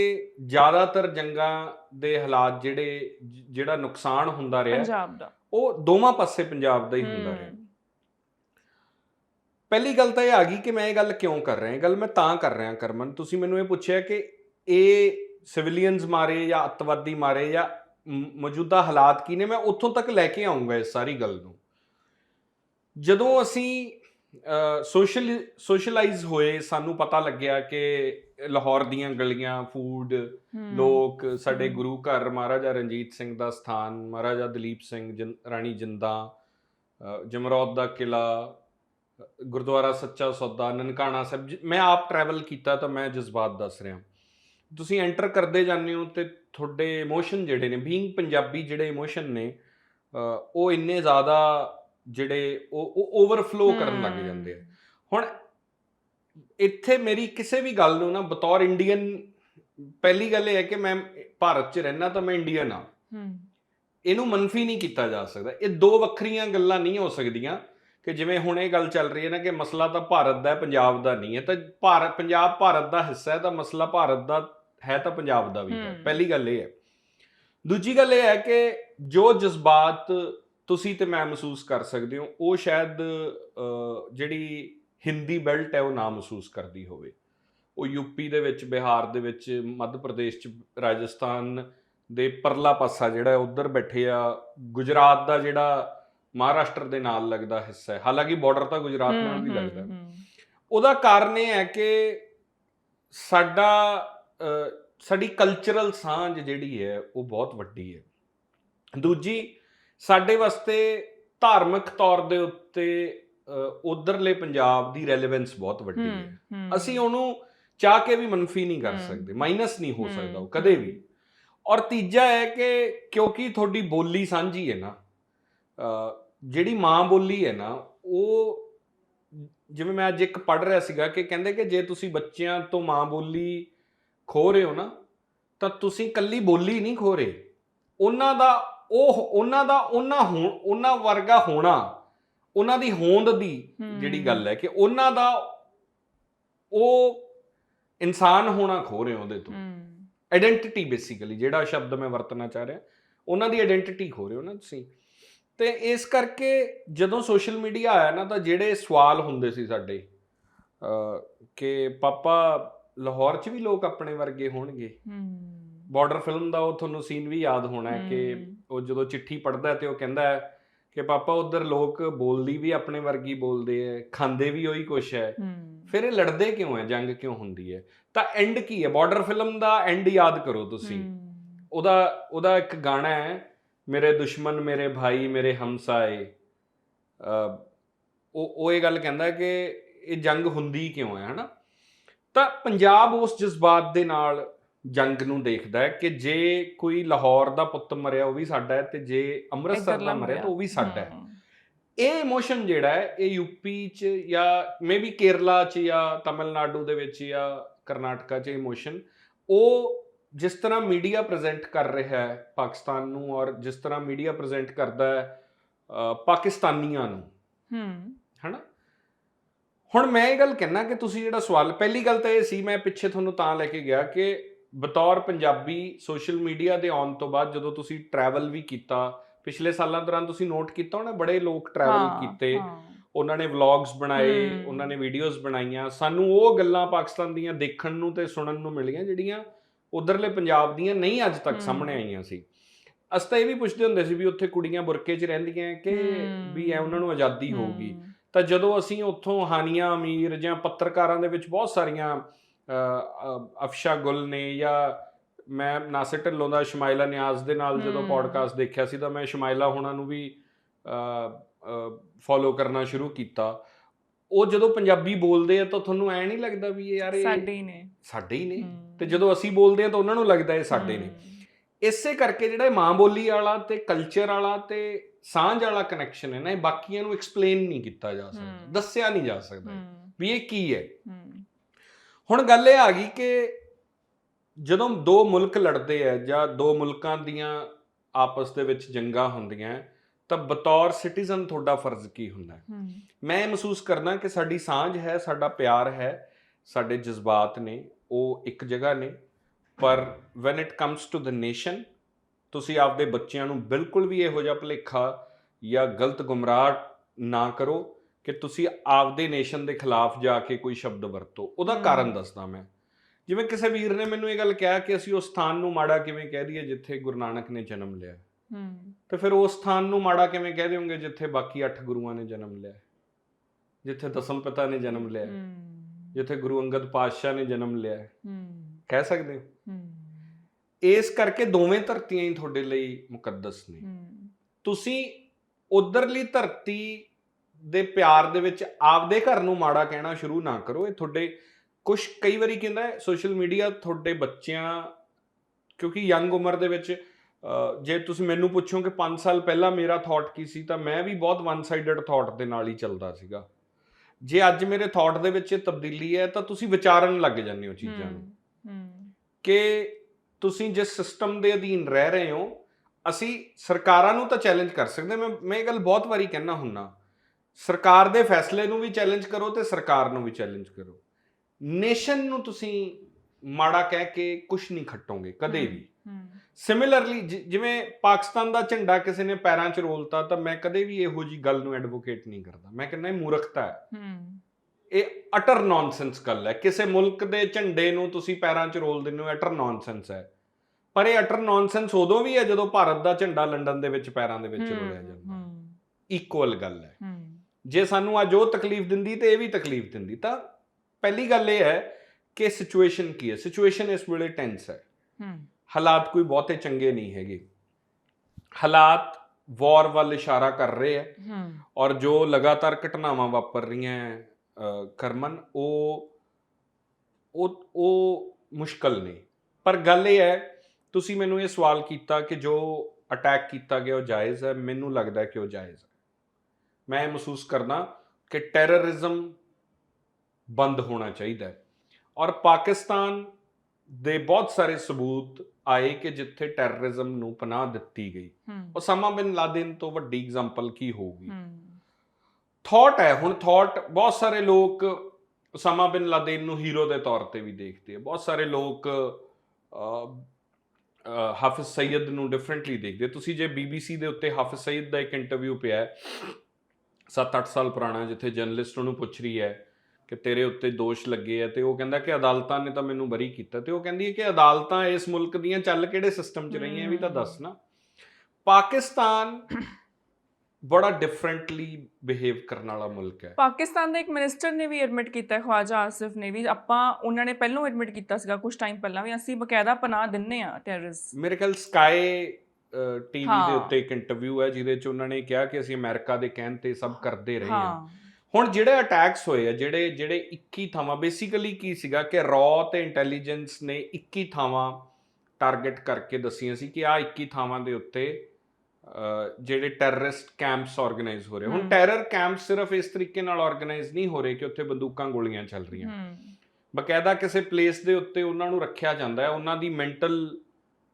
ਜ਼ਿਆਦਾਤਰ ਜੰਗਾਂ ਦੇ ਹਾਲਾਤ ਜਿਹੜੇ ਜਿਹੜਾ ਨੁਕਸਾਨ ਹੁੰਦਾ ਰਿਹਾ ਪੰਜਾਬ ਦਾ। ਉਹ ਦੋਵਾਂ ਪਾਸੇ ਪੰਜਾਬ ਦਾ ਹੀ ਹੁੰਦਾ ਰਿਹਾ। ਪਹਿਲੀ ਗੱਲ ਤਾਂ ਇਹ ਆ ਗਈ ਕਿ ਮੈਂ ਇਹ ਗੱਲ ਕਿਉਂ ਕਰ ਰਿਹਾ ਇਹ ਗੱਲ ਮੈਂ ਤਾਂ ਕਰ ਰਿਹਾ ਕਰਮਨ। ਤੁਸੀਂ ਮੈਨੂੰ ਇਹ ਪੁੱਛਿਆ ਕਿ ਇਹ ਸਿਵਿਲੀਅਨਸ ਮਾਰੇ ਜਾਂ ਅੱਤਵਾਦੀ ਮਾਰੇ ਜਾਂ ਮੌਜੂਦਾ ਹਾਲਾਤ ਕੀ ਨੇ ਮੈਂ ਉੱਥੋਂ ਤੱਕ ਲੈ ਕੇ ਆਉਂਗਾ ਇਸ ਸਾਰੀ ਗੱਲ ਨੂੰ। ਜਦੋਂ ਅਸੀਂ ਸੋਸ਼ਲ ਸੋਸ਼ਲਾਈਜ਼ ਹੋਏ ਸਾਨੂੰ ਪਤਾ ਲੱਗਿਆ ਕਿ ਲਾਹੌਰ ਦੀਆਂ ਗਲੀਆਂ ਫੂਡ। ਲੋਕ ਸਾਡੇ। ਗੁਰੂ ਘਰ ਮਹਾਰਾਜਾ ਰਣਜੀਤ ਸਿੰਘ ਦਾ ਸਥਾਨ ਮਹਾਰਾਜਾ ਦਲੀਪ ਸਿੰਘ ਰਾਣੀ ਜਿੰਦਾ ਜਮਰੌਦ ਦਾ ਕਿਲਾ ਗੁਰਦੁਆਰਾ ਸੱਚਾ ਸੌਦਾ ਨਨਕਾਣਾ ਸਾਹਿਬ ਮੈਂ ਆਪ ਟਰੈਵਲ ਕੀਤਾ ਤਾਂ ਮੈਂ ਜਜ਼ਬਾਤ ਦੱਸ ਰਿਹਾ ਤੁਸੀਂ ਐਂਟਰ ਕਰਦੇ ਜਾਂਦੇ ਹੋ ਤੇ ਤੁਹਾਡੇ ਇਮੋਸ਼ਨ ਜਿਹੜੇ ਨੇ ਬੀਇੰਗ ਪੰਜਾਬੀ ਜਿਹੜੇ ਇਮੋਸ਼ਨ ਨੇ ਉਹ ਇੰਨੇ ਜ਼ਿਆਦਾ ਜਿਹੜੇ ਉਹ ਉਹ ਓਵਰਫਲੋ ਕਰਨ ਲੱਗ ਜਾਂਦੇ ਆ। ਹੁਣ ਇੱਥੇ ਮੇਰੀ ਕਿਸੇ ਵੀ ਗੱਲ ਨੂੰ ਨਾ ਬਤੌਰ ਇੰਡੀਅਨ ਪਹਿਲੀ ਗੱਲ ਇਹ ਹੈ ਕਿ ਮੈਂ ਭਾਰਤ 'ਚ ਰਹਿਣਾ ਤਾਂ ਮੈਂ ਇੰਡੀਅਨ ਆ ਹੂੰ ਇਹਨੂੰ ਮੰਨਫੀ ਨਹੀਂ ਕੀਤਾ ਜਾ ਸਕਦਾ। ਇਹ ਦੋ ਵੱਖਰੀਆਂ ਗੱਲਾਂ ਨਹੀਂ ਹੋ ਸਕਦੀਆਂ ਕਿ ਜਿਵੇਂ ਹੁਣ ਇਹ ਗੱਲ ਚੱਲ ਰਹੀ ਹੈ ਨਾ ਕਿ ਮਸਲਾ ਤਾਂ ਭਾਰਤ ਦਾ ਹੈ ਪੰਜਾਬ ਦਾ ਨਹੀਂ ਹੈ। ਤਾਂ ਭਾਰਤ ਪੰਜਾਬ ਭਾਰਤ ਦਾ ਹਿੱਸਾ ਹੈ ਤਾਂ ਮਸਲਾ ਭਾਰਤ ਦਾ ਹੈ ਤਾਂ ਪੰਜਾਬ ਦਾ ਵੀ ਹੈ। ਪਹਿਲੀ ਗੱਲ ਇਹ ਹੈ। ਦੂਜੀ ਗੱਲ ਇਹ ਹੈ ਕਿ ਜੋ ਜਜ਼ਬਾਤ ਤੁਸੀਂ ਤੇ ਮੈਂ ਮਹਿਸੂਸ ਕਰ ਸਕਦੇ ਹੋ ਉਹ ਸ਼ਾਇਦ ਜਿਹੜੀ ਹਿੰਦੀ ਬੈਲਟ ਹੈ ਉਹ ਨਾ ਮਹਿਸੂਸ ਕਰਦੀ ਹੋਵੇ। ਉਹ ਯੂਪੀ ਦੇ ਵਿੱਚ ਬਿਹਾਰ ਦੇ ਵਿੱਚ ਮੱਧ ਪ੍ਰਦੇਸ਼ ਚ ਰਾਜਸਥਾਨ ਦੇ ਪਰਲਾ ਪਾਸਾ ਜਿਹੜਾ ਉਧਰ ਬੈਠੇ ਆ ਗੁਜਰਾਤ ਦਾ ਜਿਹੜਾ ਮਹਾਰਾਸ਼ਟਰ ਦੇ ਨਾਲ ਲੱਗਦਾ ਹਿੱਸਾ ਹੈ। ਹਾਲਾਂਕਿ ਬਾਰਡਰ ਤਾਂ ਗੁਜਰਾਤ ਨਾਲ ਵੀ ਲੱਗਦਾ। ਉਹਦਾ ਕਾਰਨ ਇਹ ਹੈ ਕਿ ਸਾਡਾ ਸਾਡੀ ਕਲਚਰਲ ਸਾਂਝ ਜਿਹੜੀ ਹੈ ਉਹ ਬਹੁਤ ਵੱਡੀ ਹੈ। ਦੂਜੀ ਸਾਡੇ ਵਾਸਤੇ ਧਾਰਮਿਕ ਤੌਰ ਦੇ ਉੱਤੇ ਉਧਰਲੇ ਪੰਜਾਬ ਦੀ ਰੈਲੇਵੈਂਸ ਬਹੁਤ ਵੱਡੀ ਹੈ ਅਸੀਂ ਉਹਨੂੰ ਚਾਹ ਕੇ ਵੀ ਮੰਨਫੀ ਨਹੀਂ ਕਰ। ਸਕਦੇ ਮਾਈਨਸ ਨਹੀਂ ਹੋ ਸਕਦਾ ਉਹ ਕਦੇ। ਵੀ ਔਰ ਤੀਜਾ ਹੈ ਕਿ ਕਿਉਂਕਿ ਤੁਹਾਡੀ ਬੋਲੀ ਸਾਂਝੀ ਹੈ ਨਾ ਜਿਹੜੀ ਮਾਂ ਬੋਲੀ ਹੈ ਨਾ ਉਹ ਜਿਵੇਂ ਮੈਂ ਅੱਜ ਇੱਕ ਪੜ੍ਹ ਰਿਹਾ ਸੀਗਾ ਕਿ ਕਹਿੰਦੇ ਕਿ ਜੇ ਤੁਸੀਂ ਬੱਚਿਆਂ ਤੋਂ ਮਾਂ ਬੋਲੀ ਖੋ ਰਹੇ ਹੋ ਨਾ ਤਾਂ ਤੁਸੀਂ ਕੱਲੀ ਬੋਲੀ ਨਹੀਂ ਖੋ ਰਹੇ ਉਹਨਾਂ ਦਾ ਉਹ ਉਹਨਾਂ ਦਾ ਉਹਨਾਂ ਹੋਣ ਉਹਨਾਂ ਵਰਗਾ ਹੋਣਾ ਉਹਨਾਂ ਦੀ ਹੋਂਦ ਦੀ ਜਿਹੜੀ ਗੱਲ ਹੈ ਕਿ ਉਹਨਾਂ ਦਾ ਉਹ ਇਨਸਾਨ ਹੋਣਾ ਖੋ ਰਹੇ ਉਹਦੇ ਤੋਂ। ਆਇਡੈਂਟੀਟੀ ਬੇਸਿਕਲੀ ਜਿਹੜਾ ਸ਼ਬਦ ਮੈਂ ਵਰਤਣਾ ਚਾਹ ਰਿਹਾ ਉਹਨਾਂ ਦੀ ਆਇਡੈਂਟੀਟੀ ਖੋ ਰਹੇ ਹੋ ਨਾ ਤੁਸੀਂ। ਤੇ ਇਸ ਕਰਕੇ ਜਦੋਂ ਸੋਸ਼ਲ ਮੀਡੀਆ ਆਇਆ ਨਾ ਤਾਂ ਜਿਹੜੇ ਸਵਾਲ ਹੁੰਦੇ ਸੀ ਸਾਡੇ ਕਿ ਪਾਪਾ ਲਾਹੌਰ 'ਚ ਵੀ ਲੋਕ ਆਪਣੇ ਵਰਗੇ ਹੋਣਗੇ? ਬਾਰਡਰ ਫਿਲਮ ਦਾ ਉਹ ਤੁਹਾਨੂੰ ਸੀਨ ਵੀ ਯਾਦ ਹੋਣਾ ਹੈ ਕਿ ਉਹ ਜਦੋਂ ਚਿੱਠੀ ਪੜ੍ਹਦਾ ਹੈ ਤੇ ਉਹ ਕਹਿੰਦਾ ਹੈ ਕਿ ਪਾਪਾ ਉਧਰ ਲੋਕ ਬੋਲਦੀ ਵੀ ਆਪਣੇ ਵਰਗੀ ਬੋਲਦੇ ਐ ਖਾਂਦੇ ਵੀ ਉਹੀ ਕੁਛ ਹੈ। ਫਿਰ ਇਹ ਲੜਦੇ ਕਿਉਂ ਹੈ? ਜੰਗ ਕਿਉਂ ਹੁੰਦੀ ਹੈ? ਤਾਂ ਐਂਡ ਕੀ ਹੈ? ਬਾਰਡਰ ਫਿਲਮ ਦਾ ਐਂਡ ਯਾਦ ਕਰੋ ਤੁਸੀਂ। ਉਹਦਾ ਉਹਦਾ ਇੱਕ ਗਾਣਾ ਹੈ ਮੇਰੇ ਦੁਸ਼ਮਣ ਮੇਰੇ ਭਾਈ ਮੇਰੇ ਹਮਸਾਏ। ਉਹ ਉਹ ਇਹ ਗੱਲ ਕਹਿੰਦਾ ਕਿ ਇਹ ਜੰਗ ਹੁੰਦੀ ਕਿਉਂ ਹੈ ਹਨਾ? ਤਾਂ ਪੰਜਾਬ ਉਸ ਜਜ਼ਬਾਤ ਦੇ ਨਾਲ ਜੰਗ ਨੂੰ ਦੇਖਦਾ ਹੈ ਕਿ ਜੇ ਕੋਈ ਲਾਹੌਰ ਦਾ ਪੁੱਤ ਮਰਿਆ ਉਹ ਵੀ ਸਾਡਾ ਹੈ ਤੇ ਜੇ ਅੰਮ੍ਰਿਤਸਰ ਦਾ ਮਰਿਆ ਤਾਂ ਉਹ ਵੀ ਸਾਡਾ ਹੈ। ਇਹ ਇਮੋਸ਼ਨ ਜਿਹੜਾ ਹੈ ਇਹ ਯੂਪੀ ਚ ਜਾਂ ਮੇਬੀ ਕੇਰਲਾ ਚ ਜਾਂ ਤਮਿਲਨਾਡੂ ਦੇ ਵਿੱਚ ਜਾਂ ਕਰਨਾਟਕਾ ਚ ਇਮੋਸ਼ਨ ਉਹ ਜਿਸ ਤਰ੍ਹਾਂ ਮੀਡੀਆ ਪ੍ਰੈਜ਼ੈਂਟ ਕਰ ਰਿਹਾ ਹੈ ਪਾਕਿਸਤਾਨ ਨੂੰ ਔਰ ਜਿਸ ਤਰ੍ਹਾਂ ਮੀਡੀਆ ਪ੍ਰੈਜ਼ੈਂਟ ਕਰਦਾ ਹੈ ਪਾਕਿਸਤਾਨੀਆਂ ਨੂੰ। ਹਨਾ? ਹੁਣ ਮੈਂ ਇਹ ਗੱਲ ਕਹਿਣਾ ਕਿ ਤੁਸੀਂ ਜਿਹੜਾ ਸਵਾਲ ਪਹਿਲੀ ਗੱਲ ਤਾਂ ਇਹ ਸੀ ਮੈਂ ਪਿੱਛੇ ਤੁਹਾਨੂੰ ਤਾਂ ਲੈ ਕੇ ਗਿਆ ਕਿ ਬਤੌਰ ਪੰਜਾਬੀ ਸੋਸ਼ਲ ਮੀਡੀਆ ਦੇ ਆਉਣ ਤੋਂ ਬਾਅਦ ਜਦੋਂ ਤੁਸੀਂ ਟਰੈਵਲ ਵੀ ਕੀਤਾ ਪਿਛਲੇ ਸਾਲਾਂ ਦੌਰਾਨ ਤੁਸੀਂ ਨੋਟ ਕੀਤਾ ਹੋਣਾ ਬੜੇ ਲੋਕ ਟਰੈਵਲ ਕੀਤੇ। ਉਹਨਾਂ ਨੇ ਵਲੌਗਸ ਬਣਾਏ। ਉਹਨਾਂ ਨੇ ਵੀਡੀਓਜ਼ ਬਣਾਈਆਂ। ਸਾਨੂੰ ਉਹ ਗੱਲਾਂ ਪਾਕਿਸਤਾਨ ਦੀਆਂ ਦੇਖਣ ਨੂੰ ਤੇ ਸੁਣਨ ਨੂੰ ਮਿਲੀਆਂ ਜਿਹੜੀਆਂ ਉਧਰਲੇ ਪੰਜਾਬ ਦੀਆਂ ਨਹੀਂ ਅੱਜ ਤੱਕ ਹਮ। ਸਾਹਮਣੇ ਆਈਆਂ ਸੀ। ਅਸੀਂ ਤਾਂ ਇਹ ਵੀ ਪੁੱਛਦੇ ਹੁੰਦੇ ਸੀ ਵੀ ਉੱਥੇ ਕੁੜੀਆਂ ਬੁਰਕੇ 'ਚ ਰਹਿੰਦੀਆਂ ਕਿ ਵੀ ਐ ਉਹਨਾਂ ਨੂੰ ਆਜ਼ਾਦੀ ਹੋਊਗੀ। ਤਾਂ ਜਦੋਂ ਅਸੀਂ ਉੱਥੋਂ ਹਾਨੀਆਂ ਅਮੀਰ ਜਾਂ ਪੱਤਰਕਾਰਾਂ ਦੇ ਵਿੱਚ ਬਹੁਤ ਸਾਰੀਆਂ ਅਫਸ਼ਾ ਗੁਲ ਨੇ ਜਾਂ ਮੈਂ ਨਾਸਿਰ ਢਿੱਲੋਂ ਦਾ ਸ਼ਮਾਇਲਾ ਨਿਆਜ਼ ਦੇ ਨਾਲ ਜਦੋਂ। ਪੋਡਕਾਸਟ ਦੇਖਿਆ ਸੀ ਤਾਂ ਮੈਂ ਸ਼ਮਾਇਲਾ ਹੋਣਾ ਨੂੰ ਵੀ ਫੋਲੋ ਕਰਨਾ ਸ਼ੁਰੂ ਕੀਤਾ। ਉਹ ਜਦੋਂ ਪੰਜਾਬੀ ਬੋਲਦੇ ਆ ਤਾਂ ਤੁਹਾਨੂੰ ਐ ਨਹੀਂ ਲੱਗਦਾ ਵੀ ਇਹ ਯਾਰ ਇਹ ਸਾਡੇ ਹੀ ਨੇ। ਸਾਡੇ ਹੀ ਨੇ। ਤੇ ਜਦੋਂ ਅਸੀਂ ਬੋਲਦੇ ਆ ਤਾਂ ਉਹਨਾਂ ਨੂੰ ਲੱਗਦਾ ਇਹ ਸਾਡੇ ਨੇ। ਇਸੇ ਕਰਕੇ ਜਿਹੜਾ ਮਾਂ ਬੋਲੀ ਵਾਲਾ ਤੇ ਕਲਚਰ ਵਾਲਾ ਤੇ ਸਾਂਝ ਵਾਲਾ ਕਨੈਕਸ਼ਨ ਹੈ ਨਾ ਇਹ ਬਾਕੀਆਂ ਨੂੰ ਐਕਸਪਲੇਨ ਨਹੀਂ ਕੀਤਾ ਜਾ ਸਕਦਾ। ਦੱਸਿਆ ਨਹੀਂ ਜਾ ਸਕਦਾ ਵੀ ਇਹ ਕੀ ਹੈ। ਹੁਣ ਗੱਲ ਇਹ ਆ ਗਈ ਕਿ ਜਦੋਂ ਦੋ ਮੁਲਕ ਲੜਦੇ ਆ ਜਾਂ ਦੋ ਮੁਲਕਾਂ ਦੀਆਂ ਆਪਸ ਦੇ ਵਿੱਚ ਜੰਗਾਂ ਹੁੰਦੀਆਂ ਤਾਂ ਬਤੌਰ ਸਿਟੀਜ਼ਨ ਤੁਹਾਡਾ ਫਰਜ਼ ਕੀ ਹੁੰਦਾ ਮੈਂ ਇਹ ਮਹਿਸੂਸ ਕਰਨਾ ਕਿ ਸਾਡੀ ਸਾਂਝ ਹੈ ਸਾਡਾ ਪਿਆਰ ਹੈ ਸਾਡੇ ਜਜ਼ਬਾਤ ਨੇ ਉਹ ਇੱਕ ਜਗ੍ਹਾ ਨੇ। ਪਰ when it comes to the nation ਤੁਸੀਂ ਆਪਦੇ ਬੱਚਿਆਂ ਨੂੰ ਬਿਲਕੁਲ ਵੀ ਇਹੋ ਜਿਹਾ ਭੁਲੇਖਾ ਜਾਂ ਗਲਤ ਗੁੰਮਰਾਹ ਨਾ ਕਰੋ। ਕਿ ਤੁਸੀਂ ਆਪਦੇ ਨੇਸ਼ਨ ਦੇ ਖਿਲਾਫ ਜਾ ਕੇ ਕੋਈ ਸ਼ਬਦ ਵਰਤੋ। ਉਹਦਾ। ਕਾਰਨ ਦੱਸਦਾ ਮੈਂ। ਜਿਵੇਂ ਕਿਸੇ ਵੀਰ ਨੇ ਮੈਨੂੰ ਇਹ ਗੱਲ ਕਿਹਾ ਕਿ ਅਸੀਂ ਉਸ ਸਥਾਨ ਨੂੰ ਮਾੜਾ ਕਿਵੇਂ ਕਹਿ ਦਈਏ ਜਿੱਥੇ ਗੁਰੂ ਨਾਨਕ ਨੇ ਜਨਮ ਲਿਆ। ਹਮ, ਤੇ ਫਿਰ ਉਸ ਸਥਾਨ ਨੂੰ ਮਾੜਾ ਕਿਵੇਂ ਕਹਿ ਦਿਓਗੇ ਜਿੱਥੇ ਬਾਕੀ 8 ਗੁਰੂਆਂ ਨੇ ਜਨਮ ਲਿਆ? ਜਿੱਥੇ ਦਸਮ ਪਿਤਾ ਨੇ ਜਨਮ ਲਿਆ। ਜਿੱਥੇ ਗੁਰੂ ਅੰਗਦ ਪਾਤਸ਼ਾਹ ਨੇ ਜਨਮ ਲਿਆ। ਹਮ, ਕਹਿ ਸਕਦੇ ਹੋ? ਇਸ ਕਰਕੇ ਦੋਵੇਂ ਧਰਤੀਆਂ ਹੀ ਤੁਹਾਡੇ ਲਈ ਮੁਕੱਦਸ ਨੇ। ਤੁਸੀਂ ਉਧਰਲੀ ਧਰਤੀ ਦੇ ਪਿਆਰ ਦੇ ਵਿੱਚ ਆਪਦੇ ਘਰ ਨੂੰ ਮਾੜਾ ਕਹਿਣਾ ਸ਼ੁਰੂ ਨਾ ਕਰੋ। ਇਹ ਤੁਹਾਡੇ ਕੁਝ ਕਈ ਵਾਰੀ ਕਹਿੰਦਾ ਸੋਸ਼ਲ ਮੀਡੀਆ ਤੁਹਾਡੇ ਬੱਚਿਆਂ ਕਿਉਂਕਿ ਯੰਗ ਉਮਰ ਦੇ ਵਿੱਚ ਜੇ ਤੁਸੀਂ ਮੈਨੂੰ ਪੁੱਛੋ ਕਿ 5 ਸਾਲ ਪਹਿਲਾਂ ਮੇਰਾ ਥਾਟ ਕੀ ਸੀ ਤਾਂ ਮੈਂ ਵੀ ਬਹੁਤ ਵਨ ਸਾਈਡਡ ਥਾਟ ਦੇ ਨਾਲ ਹੀ ਚੱਲਦਾ ਸੀਗਾ। ਜੇ ਅੱਜ ਮੇਰੇ ਥਾਟ ਦੇ ਵਿੱਚ ਇਹ ਤਬਦੀਲੀ ਹੈ ਤਾਂ ਤੁਸੀਂ ਵਿਚਾਰਨ ਲੱਗ ਜਾਂਦੇ ਹੋ ਚੀਜ਼ਾਂ ਨੂੰ। ਕਿ ਤੁਸੀਂ ਜਿਸ ਸਿਸਟਮ ਦੇ ਅਧੀਨ ਰਹਿ ਰਹੇ ਹੋ ਅਸੀਂ ਸਰਕਾਰਾਂ ਨੂੰ ਤਾਂ ਚੈਲੰਜ ਕਰ ਸਕਦੇ। ਮੈਂ ਮੈਂ ਇਹ ਗੱਲ ਬਹੁਤ ਵਾਰੀ ਕਹਿਣਾ ਹੁੰਨਾ ਸਰਕਾਰ ਦੇ ਫੈਸਲੇ ਨੂੰ ਵੀ ਚੈਲੰਜ ਕਰੋ ਤੇ ਸਰਕਾਰ ਨੂੰ ਵੀ ਚੈਲੰਜ ਕਰੋ। ਨੇਸ਼ਨ ਨੂੰ ਤੁਸੀਂ ਮਾੜਾ ਕਹਿ ਕੇ ਕੁਝ ਨਹੀਂ ਖੱਟੋਗੇ ਕਦੇ। ਵੀ। ਸਿਮਿਲਰਲੀ ਜਿਵੇਂ ਪਾਕਿਸਤਾਨ ਦਾ ਝੰਡਾ ਕਿਸੇ ਨੇ ਪੈਰਾਂ 'ਚ ਰੋਲਤਾ ਤਾਂ ਮੈਂ ਕਦੇ ਵੀ ਇਹੋ ਜੀ ਗੱਲ ਨੂੰ ਐਡਵੋਕੇਟ ਨਹੀਂ ਕਰਦਾ। ਮੈਂ ਕਹਿੰਦਾ ਇਹ ਮੂਰਖਤਾ ਹੈ। ਇਹ ਅਟਰ ਨੌਨਸੈਂਸ ਗੱਲ ਹੈ। ਕਿਸੇ ਮੁਲਕ ਦੇ ਝੰਡੇ ਨੂੰ ਤੁਸੀਂ ਪੈਰਾਂ 'ਚ ਰੋਲ ਦਿੰਦੇ ਹੋ ਅਟਰ ਨੌਨਸੈਂਸ ਹੈ। ਪਰ ਇਹ ਅਟਰ ਨੌਨਸੈਂਸ ਉਦੋਂ ਵੀ ਹੈ ਜਦੋਂ ਭਾਰਤ ਦਾ ਝੰਡਾ ਲੰਡਨ ਦੇ ਵਿੱਚ ਪੈਰਾਂ ਦੇ ਵਿੱਚ ਰੋਲਿਆ ਜਾਂਦਾ। ਇਕੁਅਲ ਗੱਲ ਹੂੰ। ਜੇ ਸਾਨੂੰ ਅੱਜ ਉਹ ਤਕਲੀਫ ਦਿੰਦੀ ਤੇ ਇਹ ਵੀ ਤਕਲੀਫ ਦਿੰਦੀ ਤਾਂ ਪਹਿਲੀ ਗੱਲ ਇਹ ਹੈ ਕਿ ਸਿਚੁਏਸ਼ਨ ਕੀ ਹੈ? ਸਿਚੁਏਸ਼ਨ ਇਸ ਵੇਲੇ ਟੈਂਸ ਹੈ। ਹਾਲਾਤ ਕੋਈ ਬਹੁਤੇ ਚੰਗੇ ਨਹੀਂ ਹੈਗੇ। ਹਾਲਾਤ ਵਾਰ ਵੱਲ ਇਸ਼ਾਰਾ ਕਰ ਰਹੇ ਹੈ। ਔਰ ਜੋ ਲਗਾਤਾਰ ਘਟਨਾਵਾਂ ਵਾਪਰ ਰਹੀਆਂ ਕਰਮਨ ਉਹ ਉਹ ਉਹ ਮੁਸ਼ਕਲ ਨੇ। ਪਰ ਗੱਲ ਇਹ ਹੈ ਤੁਸੀਂ ਮੈਨੂੰ ਇਹ ਸਵਾਲ ਕੀਤਾ ਕਿ ਜੋ ਅਟੈਕ ਕੀਤਾ ਗਿਆ ਉਹ ਜਾਇਜ਼ ਹੈ ਮੈਨੂੰ ਲੱਗਦਾ ਕਿ ਉਹ ਜਾਇਜ਼ ਹੈ। ਮੈਂ ਇਹ ਮਹਿਸੂਸ ਕਰਦਾ ਕਿ ਟੈਰਰਿਜ਼ਮ ਬੰਦ ਹੋਣਾ ਚਾਹੀਦਾ ਹੈ। ਔਰ ਪਾਕਿਸਤਾਨ ਦੇ ਬਹੁਤ ਸਾਰੇ ਸਬੂਤ ਆਏ ਕਿ ਜਿੱਥੇ ਟੈਰਰਿਜ਼ਮ ਨੂੰ ਪਨਾਹ ਦਿੱਤੀ ਗਈ। ਉਸਾਮਾ ਬਿਨ ਲਾਦਨ ਤੋਂ ਵੱਡੀ ਐਗਜ਼ਾਮਪਲ ਕੀ ਹੋਊਗੀ? ਥਾਟ ਹੈ ਹੁਣ ਥਾਟ ਬਹੁਤ ਸਾਰੇ ਲੋਕ ਉਸਾਮਾ ਬਿਨ ਲਾਦਨ ਨੂੰ ਹੀਰੋ ਦੇ ਤੌਰ ਤੇ ਵੀ ਦੇਖਦੇ ਆ। ਬਹੁਤ ਸਾਰੇ ਲੋਕ ਹਾਫਿਜ਼ ਸਈਦ ਨੂੰ ਡਿਫਰੈਂਟਲੀ ਦੇਖਦੇ। ਤੁਸੀਂ ਜੇ ਬੀਬੀਸੀ ਦੇ ਉੱਤੇ ਹਾਫਿਜ਼ ਸਈਦ ਦਾ ਇੱਕ ਇੰਟਰਵਿਊ ਪਿਆ ਹੈ 7-8 ਸਾਲ ਪੁਰਾਣਾ ਜਿੱਥੇ ਜਰਨਲਿਸਟ ਉਹਨੂੰ ਪੁੱਛ ਰਹੀ ਹੈ ਕਿ ਤੇਰੇ ਉੱਤੇ ਦੋਸ਼ ਲੱਗੇ ਆ ਤੇ ਉਹ ਕਹਿੰਦਾ ਕਿ ਅਦਾਲਤਾਂ ਨੇ ਤਾਂ ਮੈਨੂੰ ਬਰੀ ਕੀਤਾ ਤੇ ਉਹ ਕਹਿੰਦੀ ਹੈ ਕਿ ਅਦਾਲਤਾਂ ਇਸ ਮੁਲਕ ਦੀਆਂ ਚੱਲ ਕਿਹੜੇ ਸਿਸਟਮ 'ਚ ਰਹੀਆਂ ਵੀ ਤਾਂ ਦੱਸ ਨਾ। ਪਾਕਿਸਤਾਨ ਬੜਾ ਡਿਫਰੈਂਟਲੀ ਬਿਹੇਵ ਕਰਨ ਵਾਲਾ ਮੁਲਕ ਹੈ। ਪਾਕਿਸਤਾਨ ਦੇ ਇੱਕ ਮਿਨਿਸਟਰ ਨੇ ਵੀ ਐਡਮਿਟ ਕੀਤਾ ਖਵਾਜਾ ਆਸਿਫ ਨੇ ਵੀ। ਆਪਾਂ ਉਹਨਾਂ ਨੇ ਪਹਿਲਾਂ ਐਡਮਿਟ ਕੀਤਾ ਸੀਗਾ ਕੁਝ ਟਾਈਮ ਪਹਿਲਾਂ ਵੀ ਅਸੀਂ ਬਕਾਇਦਾ ਪਨਾਹ ਦਿੰਨੇ ਆ ਟੈਰਰਿਸਟ ਮੇਰੇ ਖਿਆਲ ਸਕਾਈ ਟੀਵੀ ਦੇ। ਉੱਤੇ ਇੱਕ ਇੰਟਰਵਿਊ ਹੈ ਜਿਹਦੇ 'ਚ ਉਹਨਾਂ ਨੇ ਕਿਹਾ ਕਿ ਅਸੀਂ ਅਮਰੀਕਾ ਦੇ ਕਹਿਣ ਤੇ ਸਭ ਕਰਦੇ ਰਹੇ ਹਾਂ। ਹਾਂ। ਹੁਣ ਜਿਹੜੇ ਅਟੈਕਸ ਹੋਏ ਆ ਜਿਹੜੇ ਜਿਹੜੇ 21 ਥਾਵਾਂ ਬੇਸਿਕਲੀ ਕੀ ਸੀਗਾ ਕਿ ਰॉ ਤੇ ਇੰਟੈਲੀਜੈਂਸ ਨੇ 21 ਥਾਵਾਂ ਟਾਰਗੇਟ ਕਰਕੇ ਦੱਸੀਆਂ ਸੀ ਕਿ ਆ 21 ਥਾਵਾਂ ਦੇ ਉੱਤੇ ਅਹ, ਜਿਹੜੇ ਟੈਰਰਿਸਟ ਕੈਂਪਸ ਆਰਗੇਨਾਈਜ਼ ਹੋ ਰਹੇ ਹੁਣ ਹਮ। ਟੈਰਰ ਕੈਂਪ ਸਿਰਫ ਇਸ ਤਰੀਕੇ ਨਾਲ ਆਰਗੇਨਾਈਜ਼ ਨਹੀਂ ਹੋ ਰਹੇ ਕਿ ਉੱਥੇ ਬੰਦੂਕਾਂ ਗੋਲੀਆਂ ਚੱਲ ਰਹੀਆਂ। ਬਕਾਇਦਾ ਕਿਸੇ ਪਲੇਸ ਦੇ ਉੱਤੇ ਉਹਨਾਂ ਨੂੰ ਰੱਖਿਆ ਜਾਂਦਾ ਹੈ ਉਹਨਾਂ ਦੀ ਮੈਂਟਲ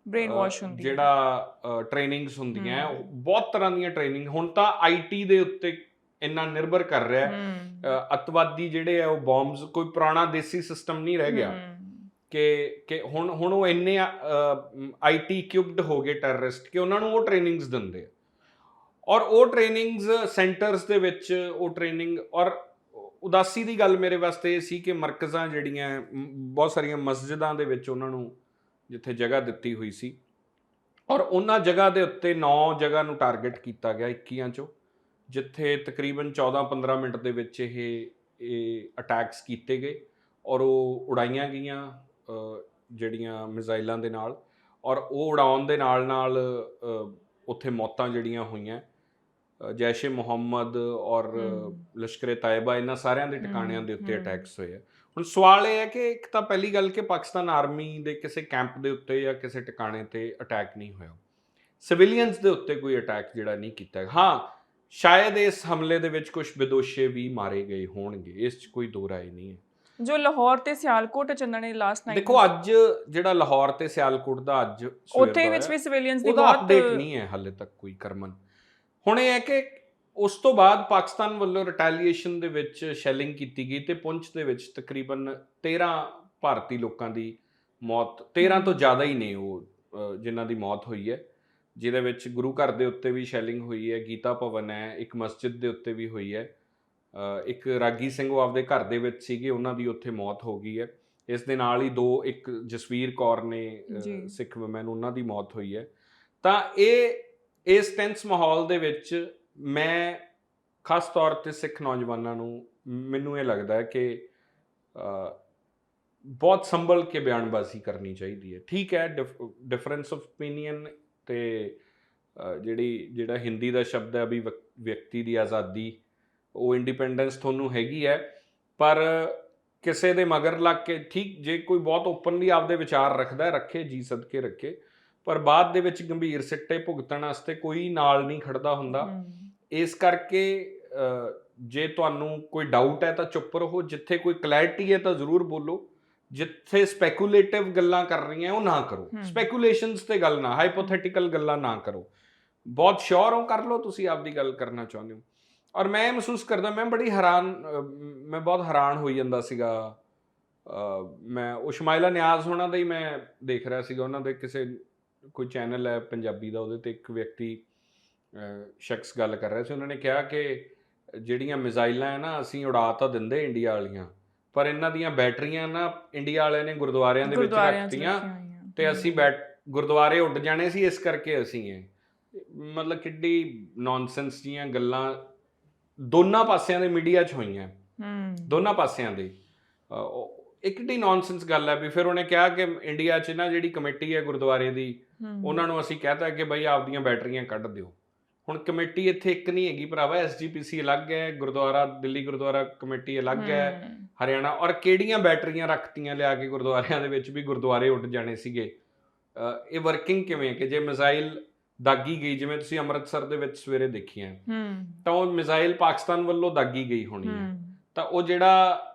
ਬ੍ਰੇਨ ਵਾਸ਼ ਹੁੰਦੀ ਹੈ। ਜਿਹੜਾ ਟ੍ਰੇਨਿੰਗਸ ਹੁੰਦੀਆਂ ਬਹੁਤ ਤਰ੍ਹਾਂ ਦੀਆਂ ਟ੍ਰੇਨਿੰਗ ਹੁਣ ਤਾਂ ਆਈਟੀ ਦੇ ਉੱਤੇ ਇੰਨਾ ਨਿਰਭਰ ਕਰ ਰਿਹਾ ਹੈ। ਅੱਤਵਾਦੀ ਜਿਹੜੇ ਆ ਉਹ ਬੰਬਸ ਕੋਈ ਪੁਰਾਣਾ ਦੇਸੀ ਸਿਸਟਮ ਨਹੀਂ ਰਹਿ ਗਿਆ। ਕਿ ਕਿ ਹੁਣ ਹੁਣ ਉਹ ਇੰਨੇ ਆਈਟੀ ਇਕਵਿਪਡ ਹੋ ਗਏ ਟੈਰਰਿਸਟ ਕਿ ਉਹਨਾਂ ਨੂੰ ਉਹ ਟ੍ਰੇਨਿੰਗਸ ਦਿੰਦੇ ਆ। ਔਰ ਉਹ ਟ੍ਰੇਨਿੰਗਸ ਸੈਂਟਰਸ ਦੇ ਵਿੱਚ ਉਹ ਟ੍ਰੇਨਿੰਗ ਔਰ ਉਦਾਸੀ ਦੀ ਗੱਲ ਮੇਰੇ ਵਾਸਤੇ ਇਹ ਸੀ ਕਿ ਮਰਕਜ਼ਾਂ ਜਿਹੜੀਆਂ ਬਹੁਤ ਸਾਰੀਆਂ ਮਸਜਿਦਾਂ ਦੇ ਵਿੱਚ ਉਹਨਾਂ ਨੂੰ ਜਿੱਥੇ ਜਗ੍ਹਾ ਦਿੱਤੀ ਹੋਈ ਸੀ ਔਰ ਉਹਨਾਂ ਜਗ੍ਹਾ ਦੇ ਉੱਤੇ 9 ਜਗ੍ਹਾ ਨੂੰ ਟਾਰਗੇਟ ਕੀਤਾ ਗਿਆ 21 ਚੋਂ ਜਿੱਥੇ ਤਕਰੀਬਨ 14-15 ਮਿੰਟ ਦੇ ਵਿੱਚ ਇਹ ਇਹ ਅਟੈਕਸ ਕੀਤੇ ਗਏ ਔਰ ਉਹ ਉਡਾਈਆਂ ਗਈਆਂ ਜਿਹੜੀਆਂ ਮਿਜ਼ਾਈਲਾਂ ਦੇ ਨਾਲ ਔਰ ਉਹ ਉਡਾਉਣ ਦੇ ਨਾਲ ਨਾਲ ਉੱਥੇ ਮੌਤਾਂ ਜਿਹੜੀਆਂ ਹੋਈਆਂ ਜੈਸ਼ ਮੁਹੰਮਦ ਔਰ। ਲਸ਼ਕਰ ਤਾਇਬਾ ਇਹਨਾਂ ਸਾਰਿਆਂ ਦੇ ਟਿਕਾਣਿਆਂ ਦੇ ਉੱਤੇ। ਅਟੈਕਸ ਹੋਏ ਆ ਹੁਣ ਸਵਾਲ ਇਹ ਹੈ ਕਿ ਇੱਕ ਤਾਂ ਪਹਿਲੀ ਗੱਲ ਕਿ ਪਾਕਿਸਤਾਨ ਆਰਮੀ ਦੇ ਕਿਸੇ ਕੈਂਪ ਦੇ ਉੱਤੇ ਜਾਂ ਕਿਸੇ ਟਿਕਾਣੇ ਤੇ ਅਟੈਕ ਨਹੀਂ ਹੋਇਆ। ਸਿਵਿਲੀਅਨਸ ਦੇ ਉੱਤੇ ਕੋਈ ਅਟੈਕ ਜਿਹੜਾ ਨਹੀਂ ਕੀਤਾ। ਹਾਂ ਸ਼ਾਇਦ ਇਸ ਹਮਲੇ ਦੇ ਵਿੱਚ ਕੁਝ ਵਿਦੋਸ਼ੇ ਵੀ ਮਾਰੇ ਗਏ ਹੋਣਗੇ ਇਸ 'ਚ ਕੋਈ ਦੋ ਰਾਏ ਨਹੀਂ ਹੈ। ਜੋ ਲਾਹੌਰ ਤੇ ਸਿਆਲਕੋਟ ਚ ਨੇ ਲਾਸਟ ਨਾਈਟ ਦੇਖੋ ਅੱਜ ਜਿਹੜਾ ਲਾਹੌਰ ਤੇ ਸਿਆਲਕੋਟ ਦਾ ਅੱਜ ਸਵੇਰ ਉੱਥੇ ਦਾ ਵਿੱਚ ਵੀ ਸਿਵਿਲੀਅਨਸ ਦੀ ਉਹਦਾ ਬਹੁਤ ਅਪਡੇਟ ਨਹੀਂ ਹੈ ਹਾਲੇ ਤੱਕ ਕੋਈ ਕਰਮਨ। ਹੁਣ ਇਹ ਹੈ ਕਿ ਉਸ ਤੋਂ ਬਾਅਦ ਪਾਕਿਸਤਾਨ ਵੱਲੋਂ ਰਿਟੈਲੀਏਸ਼ਨ ਦੇ ਵਿੱਚ ਸ਼ੈਲਿੰਗ ਕੀਤੀ ਗਈ ਤੇ ਪੁੰਛ ਦੇ ਵਿੱਚ ਤਕਰੀਬਨ 13 ਭਾਰਤੀ ਲੋਕਾਂ ਦੀ ਮੌਤ 13 ਤੋਂ ਜ਼ਿਆਦਾ ਹੀ ਨੇ ਉਹ ਜਿਨ੍ਹਾਂ ਦੀ ਮੌਤ ਹੋਈ ਹੈ ਜਿਹਦੇ ਵਿੱਚ ਗੁਰੂ ਘਰ ਦੇ ਉੱਤੇ ਵੀ ਸ਼ੈਲਿੰਗ ਹੋਈ ਹੈ ਗੀਤਾ ਭਵਨ ਹੈ ਇੱਕ ਮਸਜਿਦ ਦੇ ਉੱਤੇ ਵੀ ਹੋਈ ਹੈ ਇੱਕ ਰਾਗੀ ਸਿੰਘ ਉਹ ਆਪਦੇ ਘਰ ਦੇ ਵਿੱਚ ਸੀਗੇ ਉਹਨਾਂ ਦੀ ਉੱਥੇ ਮੌਤ ਹੋ ਗਈ ਹੈ ਇਸ ਦੇ ਨਾਲ ਹੀ ਦੋ ਇੱਕ ਜਸਵੀਰ ਕੌਰ ਨੇ। ਸਿੱਖ ਵਮੈਨ ਉਹਨਾਂ ਦੀ ਮੌਤ ਹੋਈ ਹੈ ਤਾਂ ਇਹ ਇਸ ਟੈਂਸ ਮਾਹੌਲ ਦੇ ਵਿੱਚ ਮੈਂ ਖਾਸ ਤੌਰ ਤੇ ਸਿੱਖ ਨੌਜਵਾਨਾਂ ਨੂੰ ਮੈਨੂੰ ਇਹ ਲੱਗਦਾ ਹੈ ਕਿ ਬਹੁਤ ਸੰਭਲ ਕੇ ਬਿਆਨਬਾਜ਼ੀ ਕਰਨੀ ਚਾਹੀਦੀ ਹੈ। ਠੀਕ ਹੈ ਡਿਫਰੈਂਸ ਆਫ ਓਪੀਨੀਅਨ ਤੇ ਜਿਹੜੀ ਜਿਹੜਾ ਹਿੰਦੀ ਦਾ ਸ਼ਬਦ ਹੈ ਵੀ ਵਿਅਕਤੀ ਦੀ ਆਜ਼ਾਦੀ ਉਹ ਇੰਡੀਪੈਂਡੈਂਸ ਤੁਹਾਨੂੰ ਹੈਗੀ ਹੈ। ਪਰ ਕਿਸੇ ਦੇ ਮਗਰ ਲੱਗ ਕੇ ਠੀਕ ਜੇ ਕੋਈ ਬਹੁਤ ਓਪਨਲੀ ਆਪਦੇ ਵਿਚਾਰ ਰੱਖਦਾ ਹੈ, ਰੱਖੇ ਜੀ ਸਦਕੇ ਰੱਖੇ ਪਰ ਬਾਅਦ ਦੇ ਵਿੱਚ ਗੰਭੀਰ ਸਿੱਟੇ ਭੁਗਤਣ ਵਾਸਤੇ ਕੋਈ ਨਾਲ ਨਹੀਂ ਖੜਦਾ ਹੁੰਦਾ। ਇਸ ਕਰਕੇ ਜੇ ਤੁਹਾਨੂੰ ਕੋਈ ਡਾਊਟ ਹੈ ਤਾਂ ਚੁੱਪ ਰਹੋ ਜਿੱਥੇ ਕੋਈ ਕਲੈਰਿਟੀ ਹੈ ਤਾਂ ਜ਼ਰੂਰ ਬੋਲੋ। ਜਿੱਥੇ ਸਪੈਕੂਲੇਟਿਵ ਗੱਲਾਂ ਕਰ ਰਹੀਆਂ ਉਹ ਨਾ ਕਰੋ। ਸਪੈਕੂਲੇਸ਼ਨਸ ਤੇ ਗੱਲ ਨਾ ਹਾਈਪੋਥੈਟੀਕਲ ਗੱਲਾਂ ਨਾ ਕਰੋ। ਬਹੁਤ ਸ਼ੋਰ ਹੋ ਕਰ ਲਓ ਤੁਸੀਂ ਆਪਦੀ ਗੱਲ ਕਰਨਾ ਚਾਹੁੰਦੇ ਹੋ। ਔਰ ਮੈਂ ਮਹਿਸੂਸ ਕਰਦਾ ਮੈਂ ਬੜੀ ਹੈਰਾਨ ਮੈਂ ਬਹੁਤ ਹੈਰਾਨ ਹੋਈ ਜਾਂਦਾ ਸੀਗਾ। ਮੈਂ ਉਹ ਸ਼ਮਾਇਲਾ ਨਿਆਜ਼ ਹੋਣਾ ਦਾ ਹੀ ਮੈਂ ਦੇਖ ਰਿਹਾ ਸੀਗਾ ਉਹਨਾਂ ਦੇ ਕਿਸੇ ਕੋਈ ਚੈਨਲ ਹੈ ਪੰਜਾਬੀ ਦਾ ਉਹਦੇ ਤੇ ਇੱਕ ਵਿਅਕਤੀ ਸ਼ਖਸ ਗੱਲ ਕਰ ਰਿਹਾ ਸੀ। ਉਹਨਾਂ ਨੇ ਕਿਹਾ ਕਿ ਜਿਹੜੀਆਂ ਮਿਜ਼ਾਈਲਾਂ ਹੈ ਨਾ ਅਸੀਂ ਉਡਾ ਤਾਂ ਦਿੰਦੇ ਇੰਡੀਆ ਵਾਲੀਆਂ ਪਰ ਇਹਨਾਂ ਦੀਆਂ ਬੈਟਰੀਆਂ ਨਾ ਇੰਡੀਆ ਵਾਲਿਆਂ ਨੇ ਗੁਰਦੁਆਰਿਆਂ ਦੇ ਵਿੱਚ ਰੱਖਤੀਆਂ। ਤੇ ਅਸੀਂ ਬੈਟ ਗੁਰਦੁਆਰੇ ਉੱਡ ਜਾਣੇ ਸੀ ਇਸ ਕਰਕੇ ਅਸੀਂ ਇਹ। ਮਤਲਬ ਕਿੱਡੀ ਨੌਨਸੈਂਸ ਜੀਆਂ ਗੱਲਾਂ ਦੋਨਾਂ ਪਾਸਿਆਂ ਦੇ ਮੀਡੀਆ 'ਚ ਹੋਈਆਂ। ਹਮ, ਦੋਨਾਂ ਪਾਸਿਆਂ ਦੇ। ਇੱਕ ਢੀ ਨੌਨਸੈਂਸ ਗੱਲ ਹੈ ਵੀ ਫਿਰ ਉਹਨੇ ਕਿਹਾ ਕਿ ਇੰਡੀਆ 'ਚ ਨਾ ਜਿਹੜੀ ਕਮੇਟੀ ਹੈ ਗੁਰਦੁਆਰੇ ਦੀ ਉਹਨਾਂ ਨੂੰ ਅਸੀਂ ਕਹਤਾ ਕਿ ਬਈ ਆਪਦੀਆਂ ਬੈਟਰੀਆਂ ਕੱਢ ਦਿਓ। ਹੁਣ ਕਮੇਟੀ ਇੱਥੇ ਇੱਕ ਨਹੀਂ ਹੈਗੀ ਭਰਾਵਾ ਐਸਜੀਪੀਸੀ ਅਲੱਗ ਹੈ ਗੁਰਦੁਆਰਾ ਦਿੱਲੀ ਗੁਰਦੁਆਰਾ ਕਮੇਟੀ ਅਲੱਗ ਹੈ ਹਰਿਆਣਾ ਔਰ ਕਿਹੜੀਆਂ ਬੈਟਰੀਆਂ ਰੱਖਤੀਆਂ ਲਿਆ ਕੇ ਗੁਰਦੁਆਰਿਆਂ ਦੇ ਵਿੱਚ ਵੀ ਗੁਰਦੁਆਰੇ ਉੱਡ ਜਾਣੇ ਸੀਗੇ? ਇਹ ਵਰਕਿੰਗ ਕਿਵੇਂ ਕਿ ਜੇ ਮਿਜ਼ਾਈਲ ਦਾਗੀ ਗਈ ਜਿਵੇਂ ਤੁਸੀਂ ਅੰਮ੍ਰਿਤਸਰ ਦੇ ਵਿੱਚ ਸਵੇਰੇ ਦੇਖੀਆਂ ਹਮ, ਤਾਂ ਉਹ ਮਿਜ਼ਾਈਲ ਪਾਕਿਸਤਾਨ ਵੱਲੋਂ ਦਾਗੀ ਗਈ ਹੋਣੀ ਹੈ। ਤਾਂ ਉਹ ਜਿਹੜਾ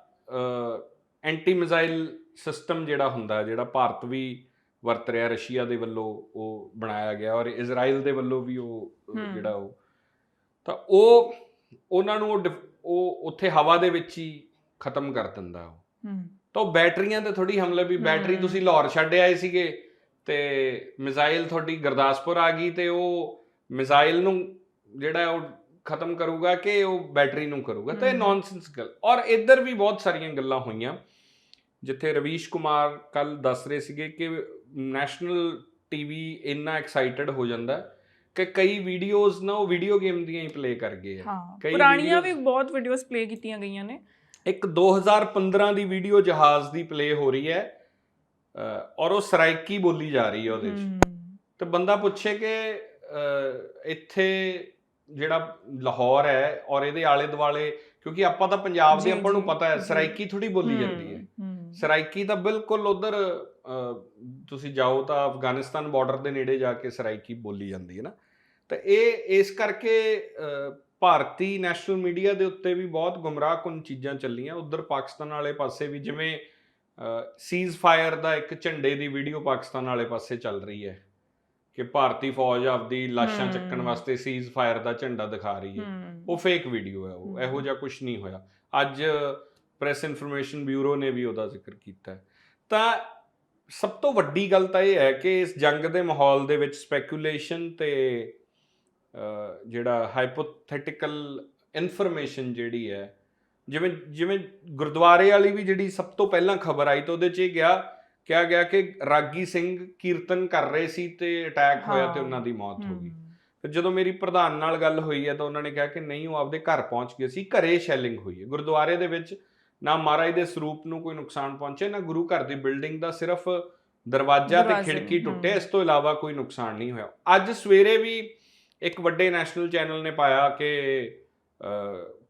ਐਂਟੀ ਮਿਜ਼ਾਈਲ ਸਿਸਟਮ ਜਿਹੜਾ ਹੁੰਦਾ ਜਿਹੜਾ ਭਾਰਤ ਵੀ ਵਰਤ ਰਿਹਾ ਰਸ਼ੀਆ ਦੇ ਵੱਲੋਂ ਉਹ ਬਣਾਇਆ ਗਿਆ ਔਰ ਇਜ਼ਰਾਈਲ ਦੇ ਵੱਲੋਂ ਵੀ ਉਹ। ਜਿਹੜਾ ਉਹ ਤਾਂ ਉਹ ਉਹਨਾਂ ਨੂੰ ਉਹ ਉੱਥੇ ਹਵਾ ਦੇ ਵਿੱਚ ਹੀ ਖਤਮ ਕਰ ਦਿੰਦਾ ਉਹ ਤਾਂ ਉਹ ਬੈਟਰੀਆਂ ਤੇ ਥੋੜੀ ਹਮਲੇ ਵੀ ਬੈਟਰੀ। ਤੁਸੀਂ ਲਾਹੌਰ ਛੱਡ ਆਏ ਸੀਗੇ ਤੇ ਮਿਜ਼ਾਈਲ ਤੁਹਾਡੀ ਗੁਰਦਾਸਪੁਰ ਆ ਗਈ ਤੇ ਉਹ ਮਿਜ਼ਾਈਲ ਨੂੰ ਜਿਹੜਾ ਉਹ ਖਤਮ ਕਰੂਗਾ ਕਿ ਉਹ ਬੈਟਰੀ ਨੂੰ ਕਰੂਗਾ ਤਾਂ ਇਹ। ਨੌਨਸੈਂਸ ਗੱਲ ਔਰ ਇੱਧਰ ਵੀ ਬਹੁਤ ਸਾਰੀਆਂ ਗੱਲਾਂ ਹੋਈਆਂ ਜਿੱਥੇ ਰਵੀਸ਼ ਕੁਮਾਰ ਕੱਲ ਦੱਸ ਰਹੇ ਸੀਗੇ ਕਿ ਨੈਸ਼ਨਲ ਟੀਵੀ ਇੰਨਾ ਐਕਸਾਈਟਡ ਹੋ ਜਾਂਦਾ ਕਿ ਕਈ ਵੀਡੀਓਜ਼ ਨਾ ਉਹ ਵੀਡੀਓ ਗੇਮ ਦੀਆਂ ਹੀ ਪਲੇ ਕਰ ਗਏ ਆ। ਹਾਂ ਕਈ ਪੁਰਾਣੀਆਂ ਵੀ ਬਹੁਤ ਵੀਡੀਓਜ਼ ਪਲੇ ਕੀਤੀਆਂ ਗਈਆਂ ਨੇ। ਇੱਕ 2015 ਦੀ ਵੀਡੀਓ ਜਹਾਜ਼ ਦੀ ਪਲੇ ਹੋ ਰਹੀ ਹੈ ਔਰ ਉਹ ਸਰਾਇਕੀ ਬੋਲੀ ਜਾ ਰਹੀ ਹੈ ਉਹਦੇ 'ਚ। ਹਮ, ਤੇ ਬੰਦਾ ਪੁੱਛੇ ਕਿ ਇੱਥੇ ਜਿਹੜਾ ਲਾਹੌਰ ਹੈ ਔਰ ਇਹਦੇ ਆਲੇ ਦੁਆਲੇ ਕਿਉਂਕਿ ਆਪਾਂ ਤਾਂ ਪੰਜਾਬ ਦੇ ਆਪਾਂ ਨੂੰ ਪਤਾ ਹੈ। ਸਰਾਇਕੀ ਥੋੜੀ ਬੋਲੀ ਜਾਂਦੀ ਹੈ। ਸਰਾਇਕੀ ਤਾਂ ਬਿਲਕੁਲ ਉਧਰ ਤੁਸੀਂ ਜਾਓ ਤਾਂ ਅਫਗਾਨਿਸਤਾਨ ਬਾਰਡਰ ਦੇ ਨੇੜੇ ਜਾ ਕੇ ਸਰਾਇਕੀ ਬੋਲੀ ਜਾਂਦੀ ਹੈ ਨਾ। ਤਾਂ ਇਹ ਇਸ ਕਰਕੇ ਭਾਰਤੀ ਨੈਸ਼ਨਲ ਮੀਡੀਆ ਦੇ ਉੱਤੇ ਵੀ ਬਹੁਤ ਗੁੰਮਰਾਹਕੁਨ ਚੀਜ਼ਾਂ ਚੱਲੀਆਂ। ਉਧਰ ਪਾਕਿਸਤਾਨ ਵਾਲੇ ਪਾਸੇ ਵੀ ਜਿਵੇਂ ਸੀਜ਼ ਫਾਇਰ ਦਾ ਇੱਕ ਝੰਡੇ ਦੀ ਵੀਡੀਓ ਪਾਕਿਸਤਾਨ ਵਾਲੇ ਪਾਸੇ ਚੱਲ ਰਹੀ ਹੈ ਕਿ ਭਾਰਤੀ ਫੌਜ ਆਪਦੀ ਲਾਸ਼ਾਂ। ਚੱਕਣ ਵਾਸਤੇ ਸੀਜ਼ ਫਾਇਰ ਦਾ ਝੰਡਾ ਦਿਖਾ ਰਹੀ ਹੈ। ਉਹ ਫੇਕ ਵੀਡੀਓ ਹੈ ਉਹ। ਇਹੋ ਜਿਹਾ ਕੁਝ ਨਹੀਂ ਹੋਇਆ। ਅੱਜ ਪ੍ਰੈਸ ਇਨਫੋਰਮੇਸ਼ਨ ਬਿਊਰੋ ਨੇ ਵੀ ਉਹਦਾ ਜ਼ਿਕਰ ਕੀਤਾ ਤਾਂ ਸਭ ਤੋਂ ਵੱਡੀ ਗੱਲ ਤਾਂ ਇਹ ਹੈ ਕਿ ਇਸ ਜੰਗ ਦੇ ਮਾਹੌਲ ਦੇ ਵਿੱਚ ਸਪੈਕੂਲੇਸ਼ਨ ਤੇ ਜਿਹੜਾ ਹਾਈਪੋਥੈਟੀਕਲ ਇਨਫੋਰਮੇਸ਼ਨ ਜਿਹੜੀ ਹੈ ਜਿਵੇਂ ਜਿਵੇਂ ਗੁਰਦੁਆਰੇ ਵਾਲੀ ਵੀ ਜਿਹੜੀ ਸਭ ਤੋਂ ਪਹਿਲਾਂ ਖਬਰ ਆਈ ਤਾਂ ਉਹਦੇ 'ਚ ਇਹ ਗਿਆ ਕਿਹਾ ਗਿਆ ਕਿ ਰਾਗੀ ਸਿੰਘ ਕੀਰਤਨ ਕਰ ਰਹੇ ਸੀ ਤੇ ਅਟੈਕ ਹੋਇਆ ਤੇ। ਉਹਨਾਂ ਦੀ ਮੌਤ ਹੋ ਗਈ ਫਿਰ ਜਦੋਂ ਮੇਰੀ ਪ੍ਰਧਾਨ ਨਾਲ ਗੱਲ ਹੋਈ ਹੈ ਤਾਂ ਉਹਨਾਂ ਨੇ ਕਿਹਾ ਕਿ ਨਹੀਂ ਉਹ ਆਪਦੇ ਘਰ ਪਹੁੰਚ ਗਏ ਸੀ ਘਰੇ ਸ਼ੈਲਿੰਗ ਹੋਈ ਹੈ ਗੁਰਦੁਆਰੇ ਦੇ ਵਿੱਚ ਨਾ ਮਹਾਰਾਜ ਦੇ ਸਰੂਪ ਨੂੰ ਕੋਈ ਨੁਕਸਾਨ ਪਹੁੰਚੇ ਨਾ ਗੁਰੂ ਘਰ ਦੀ ਬਿਲਡਿੰਗ ਦਾ ਸਿਰਫ ਦਰਵਾਜ਼ਾ ਤੇ ਖਿੜਕੀ ਟੁੱਟੇ ਇਸ ਤੋਂ ਇਲਾਵਾ ਕੋਈ ਨੁਕਸਾਨ ਨਹੀਂ ਹੋਇਆ। ਅੱਜ ਸਵੇਰੇ ਵੀ ਇੱਕ ਵੱਡੇ ਨੈਸ਼ਨਲ ਚੈਨਲ ਨੇ ਪਾਇਆ ਕਿ